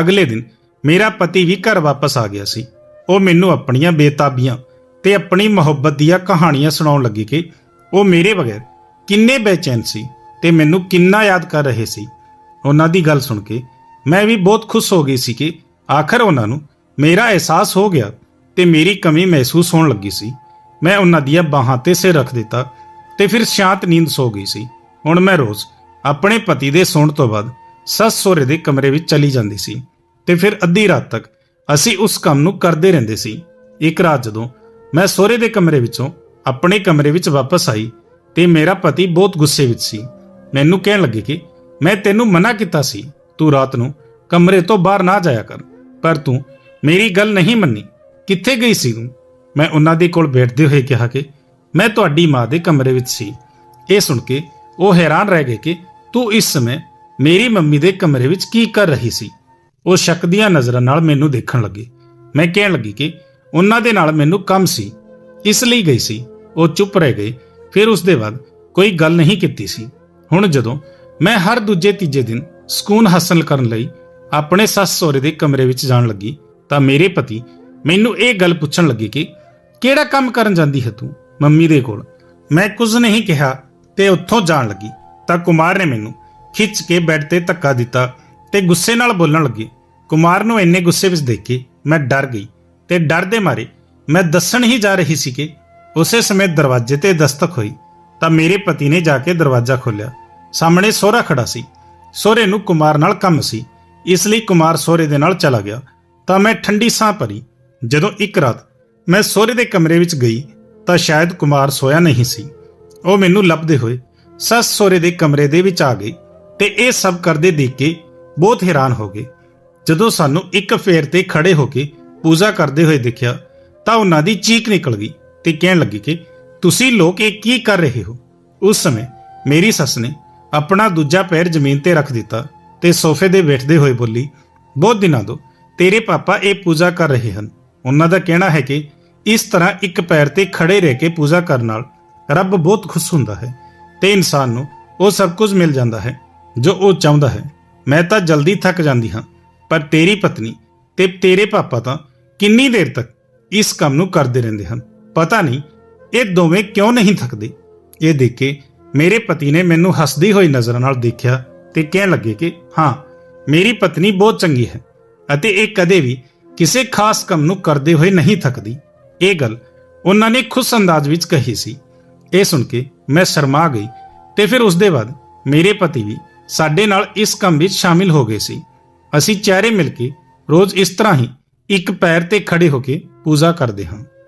ਅਗਲੇ ਦਿਨ ਮੇਰਾ ਪਤੀ ਵੀ ਘਰ ਵਾਪਸ ਆ ਗਿਆ ਸੀ। ਉਹ ਮੈਨੂੰ ਆਪਣੀਆਂ ਬੇਤਾਬੀਆਂ ਤੇ ਆਪਣੀ ਮੁਹੱਬਤ ਦੀਆਂ ਕਹਾਣੀਆਂ ਸੁਣਾਉਣ ਲੱਗੀ ਕਿ ਉਹ ਮੇਰੇ ਬਗੈਰ ਕਿੰਨੇ ਬੇਚੈਨ ਸੀ ਤੇ ਮੈਨੂੰ ਕਿੰਨਾ ਯਾਦ ਕਰ ਰਹੇ ਸੀ। ਉਹਨਾਂ ਦੀ ਗੱਲ ਸੁਣ ਕੇ ਮੈਂ ਵੀ ਬਹੁਤ ਖੁਸ਼ ਹੋ ਗਈ ਸੀ ਕਿ ਆਖਰ ਉਹਨਾਂ ਨੂੰ ਮੇਰਾ ਅਹਿਸਾਸ ਹੋ ਗਿਆ ਤੇ ਮੇਰੀ ਕਮੀ ਮਹਿਸੂਸ ਹੋਣ ਲੱਗੀ ਸੀ। ਮੈਂ ਉਹਨਾਂ ਦੀਆਂ ਬਾਹਾਂ ਤੇ ਸਿਰ ਰੱਖ ਦਿੱਤਾ ਤੇ ਫਿਰ ਸ਼ਾਂਤ ਨੀਂਦ ਸੋ ਗਈ ਸੀ। ਹੁਣ ਮੈਂ ਰੋਜ਼ ਆਪਣੇ ਪਤੀ ਦੇ ਸੌਣ ਤੋਂ ਬਾਅਦ ਸੱਸ ਸਹੁਰੇ ਦੇ ਕਮਰੇ ਵਿੱਚ ਚਲੀ ਜਾਂਦੀ ਸੀ ਤੇ ਫਿਰ ਅੱਧੀ ਰਾਤ ਤੱਕ ਅਸੀਂ ਉਸ ਕੰਮ ਨੂੰ ਕਰਦੇ ਰਹਿੰਦੇ ਸੀ। ਇੱਕ ਰਾਤ ਜਦੋਂ ਮੈਂ ਸਹੁਰੇ ਦੇ ਕਮਰੇ ਵਿੱਚੋਂ ਆਪਣੇ ਕਮਰੇ ਵਿੱਚ ਵਾਪਸ ਆਈ ਤੇ ਮੇਰਾ ਪਤੀ ਬਹੁਤ ਗੁੱਸੇ ਵਿੱਚ ਸੀ। ਮੈਨੂੰ ਕਹਿਣ ਲੱਗੇ ਕਿ ਮੈਂ ਤੈਨੂੰ ਮਨਾ ਕੀਤਾ ਸੀ, ਤੂੰ ਰਾਤ ਨੂੰ ਕਮਰੇ ਤੋਂ ਬਾਹਰ ਨਾ ਜਾਇਆ ਕਰ, ਪਰ ਤੂੰ ਮੇਰੀ ਗੱਲ ਨਹੀਂ ਮੰਨੀ। ਕਿੱਥੇ ਗਈ ਸੀ ਤੂੰ? ਮੈਂ ਉਹਨਾਂ ਦੇ ਕੋਲ ਬੈਠਦੇ ਹੋਏ ਕਿਹਾ ਕਿ ਮੈਂ ਤੁਹਾਡੀ ਮਾਂ ਦੇ ਕਮਰੇ ਵਿੱਚ ਸੀ। ਇਹ ਸੁਣ ਕੇ ਉਹ ਹੈਰਾਨ ਰਹਿ ਗਏ ਕਿ ਤੂੰ ਇਸ ਸਮੇਂ ਮੇਰੀ ਮੰਮੀ ਦੇ ਕਮਰੇ ਵਿੱਚ ਕੀ ਕਰ ਰਹੀ ਸੀ। ਉਹ ਸ਼ੱਕ ਦੀਆਂ ਨਜ਼ਰਾਂ ਨਾਲ ਮੈਨੂੰ ਦੇਖਣ ਲੱਗੇ। ਮੈਂ ਕਹਿਣ ਲੱਗੀ ਕਿ ਉਹਨਾਂ ਦੇ ਨਾਲ ਮੈਨੂੰ ਕੰਮ ਸੀ। ਇਸ ਲਈ ਗਈ ਸੀ। ਉਹ ਚੁੱਪ ਰਹਿ ਗਏ। ਫਿਰ ਉਸ ਦੇ ਬਾਅਦ ਕੋਈ ਗੱਲ ਨਹੀਂ ਕੀਤੀ ਸੀ। ਹੁਣ ਜਦੋਂ ਮੈਂ ਹਰ ਦੂਜੇ ਤੀਜੇ ਦਿਨ ਸਕੂਨ ਹਾਸਲ ਕਰਨ ਲਈ ਆਪਣੇ ਸੱਸ ਸਹੁਰੇ ਦੇ ਕਮਰੇ ਵਿੱਚ ਜਾਣ ਲੱਗੀ ਤਾਂ ਮੇਰੇ ਪਤੀ ਮੈਨੂੰ ਇਹ ਗੱਲ ਪੁੱਛਣ ਲੱਗੇ ਕਿ ਕਿਹੜਾ ਕੰਮ ਕਰਨ ਜਾਂਦੀ ਹੈ ਤੂੰ ਮੰਮੀ ਦੇ ਕੋਲ? ਮੈਂ ਕੁਝ ਨਹੀਂ ਕਿਹਾ ਤੇ ਉੱਥੋਂ ਜਾਣ ਲੱਗੀ। ਤਾਂ ਕੁਮਾਰ ਨੇ ਮੈਨੂੰ ਖਿੱਚ ਕੇ ਬੈੱਡ ਤੇ ਧੱਕਾ ਦਿੱਤਾ ਤੇ ਗੁੱਸੇ ਨਾਲ ਬੋਲਣ ਲੱਗੇ। ਕੁਮਾਰ ਨੂੰ ਇੰਨੇ ਗੁੱਸੇ ਵਿੱਚ ਦੇਖ ਕੇ ਮੈਂ ਡਰ ਗਈ ਤੇ ਡਰ ਦੇ ਮਾਰੇ ਮੈਂ ਦੱਸਣ ਹੀ ਜਾ ਰਹੀ ਸੀ ਕਿ ਉਸੇ ਸਮੇਂ ਦਰਵਾਜ਼ੇ ਤੇ ਦਸਤਕ ਹੋਈ ਤਾਂ ਮੇਰੇ ਪਤੀ ਨੇ ਜਾ ਕੇ ਦਰਵਾਜ਼ਾ ਖੋਲ੍ਹਿਆ। ਸਾਹਮਣੇ ਸੋਹਰਾ ਖੜਾ ਸੀ। ਸੋਹਰੇ ਨੂੰ ਕੁਮਾਰ ਨਾਲ ਕੰਮ ਸੀ। ਇਸ ਲਈ ਕੁਮਾਰ ਸੋਹਰੇ ਦੇ ਨਾਲ ਚਲਾ ਗਿਆ। ਤਾਂ ਮੈਂ ਠੰਡੀ ਸਾਹ ਭਰੀ ਜਦੋਂ ਇੱਕ ਰਾਤ ਮੈਂ ਸੋਹਰੇ ਦੇ ਕਮਰੇ ਵਿੱਚ ਗਈ ਤਾਂ ਸ਼ਾਇਦ ਕੁਮਾਰ ਸੋਇਆ ਨਹੀਂ ਸੀ। ਉਹ ਮੈਨੂੰ ਲੱਭਦੇ ਹੋਏ ਸੱਸ ਸੋਹਰੇ ਦੇ ਕਮਰੇ ਦੇ ਵਿੱਚ ਆ ਗਈ ਤੇ ਇਹ ਸਭ ਕਰਦੇ ਦੇਖ ਕੇ ਬਹੁਤ ਹੈਰਾਨ ਹੋ ਗਏ। ਜਦੋਂ ਸਾਨੂੰ ਇੱਕ ਫੇਰ ਤੇ ਖੜੇ ਹੋ ਕੇ ਪੂਜਾ ਕਰਦੇ ਹੋਏ ਦੇਖਿਆ ਤਾਂ ਉਹਨਾਂ ਦੀ ਚੀਕ ਨਿਕਲ ਗਈ ਤੇ ਕਹਿਣ ਲੱਗੀ ਕਿ ਤੁਸੀਂ ਲੋਕ ਇਹ ਕੀ ਕਰ ਰਹੇ ਹੋ? ਉਸ ਸਮੇਂ ਮੇਰੀ ਸੱਸ ਨੇ ਆਪਣਾ ਦੂਜਾ ਪੈਰ ਜ਼ਮੀਨ ਤੇ ਰੱਖ ਦਿੱਤਾ ਤੇ ਸੋਫੇ ਦੇ ਬੈਠਦੇ ਹੋਏ ਬੋਲੀ, ਬਹੁਤ ਦਿਨਾਂ ਤੋਂ ਤੇਰੇ ਪਾਪਾ ਇਹ ਪੂਜਾ ਕਰ ਰਹੇ ਹਨ। ਉਹਨਾਂ ਦਾ ਕਹਿਣਾ ਹੈ ਕਿ ਇਸ ਤਰ੍ਹਾਂ ਇੱਕ ਪੈਰ ਤੇ ਖੜੇ ਰਹਿ ਕੇ ਪੂਜਾ ਕਰਨ ਨਾਲ ਰੱਬ ਬਹੁਤ ਖੁਸ਼ ਹੁੰਦਾ ਹੈ ਤੇ ਇਨਸਾਨ ਨੂੰ ਉਹ ਸਭ ਕੁਝ ਮਿਲ ਜਾਂਦਾ ਹੈ ਜੋ ਉਹ ਚਾਹੁੰਦਾ ਹੈ। ਮੈਂ ਤਾਂ ਜਲਦੀ ਥੱਕ ਜਾਂਦੀ ਹਾਂ, ਪਰ ਤੇਰੀ ਪਤਨੀ ਤੇ ਤੇਰੇ ਪਾਪਾ ਤਾਂ ਕਿੰਨੀ ਦੇਰ ਤੱਕ ਇਸ ਕੰਮ ਨੂੰ ਕਰਦੇ ਰਹਿੰਦੇ ਹਨ। ਪਤਾ ਨਹੀਂ ਇਹ ਦੋਵੇਂ ਕਿਉਂ ਨਹੀਂ ਥੱਕਦੇ। ਇਹ ਦੇਖ ਕੇ ਮੇਰੇ ਪਤੀ ਨੇ ਮੈਨੂੰ ਹੱਸਦੀ ਹੋਈ ਨਜ਼ਰ ਨਾਲ ਦੇਖਿਆ ਤੇ ਕਹਿਣ ਲੱਗੇ ਕਿ, ਹਾਂ, ਮੇਰੀ ਪਤਨੀ ਬਹੁਤ ਚੰਗੀ ਹੈ ਅਤੇ ਇਹ ਕਦੇ ਵੀ ਕਿਸੇ ਖਾਸ ਕੰਮ ਨੂੰ ਕਰਦੇ ਹੋਏ ਨਹੀਂ ਥੱਕਦੀ। ਇਹ ਗੱਲ ਉਹਨਾਂ ਨੇ ਖੁਸ਼ ਅੰਦਾਜ਼ ਵਿੱਚ ਕਹੀ ਸੀ। ਇਹ ਸੁਣ ਕੇ ਮੈਂ ਸ਼ਰਮਾ ਗਈ ਤੇ ਫਿਰ ਉਸ ਦੇ ਬਾਅਦ ਮੇਰੇ ਪਤੀ ਵੀ ਸਾਡੇ ਨਾਲ ਇਸ ਕੰਮ ਵਿੱਚ ਸ਼ਾਮਿਲ ਹੋ ਗਏ ਸੀ। ਅਸੀਂ ਚਿਹਰੇ ਮਿਲ ਕੇ ਰੋਜ਼ ਇਸ ਤਰ੍ਹਾਂ ਹੀ ਇੱਕ ਪੈਰ ਤੇ ਖੜੇ ਹੋ ਕੇ ਪੂਜਾ ਕਰਦੇ ਹਾਂ।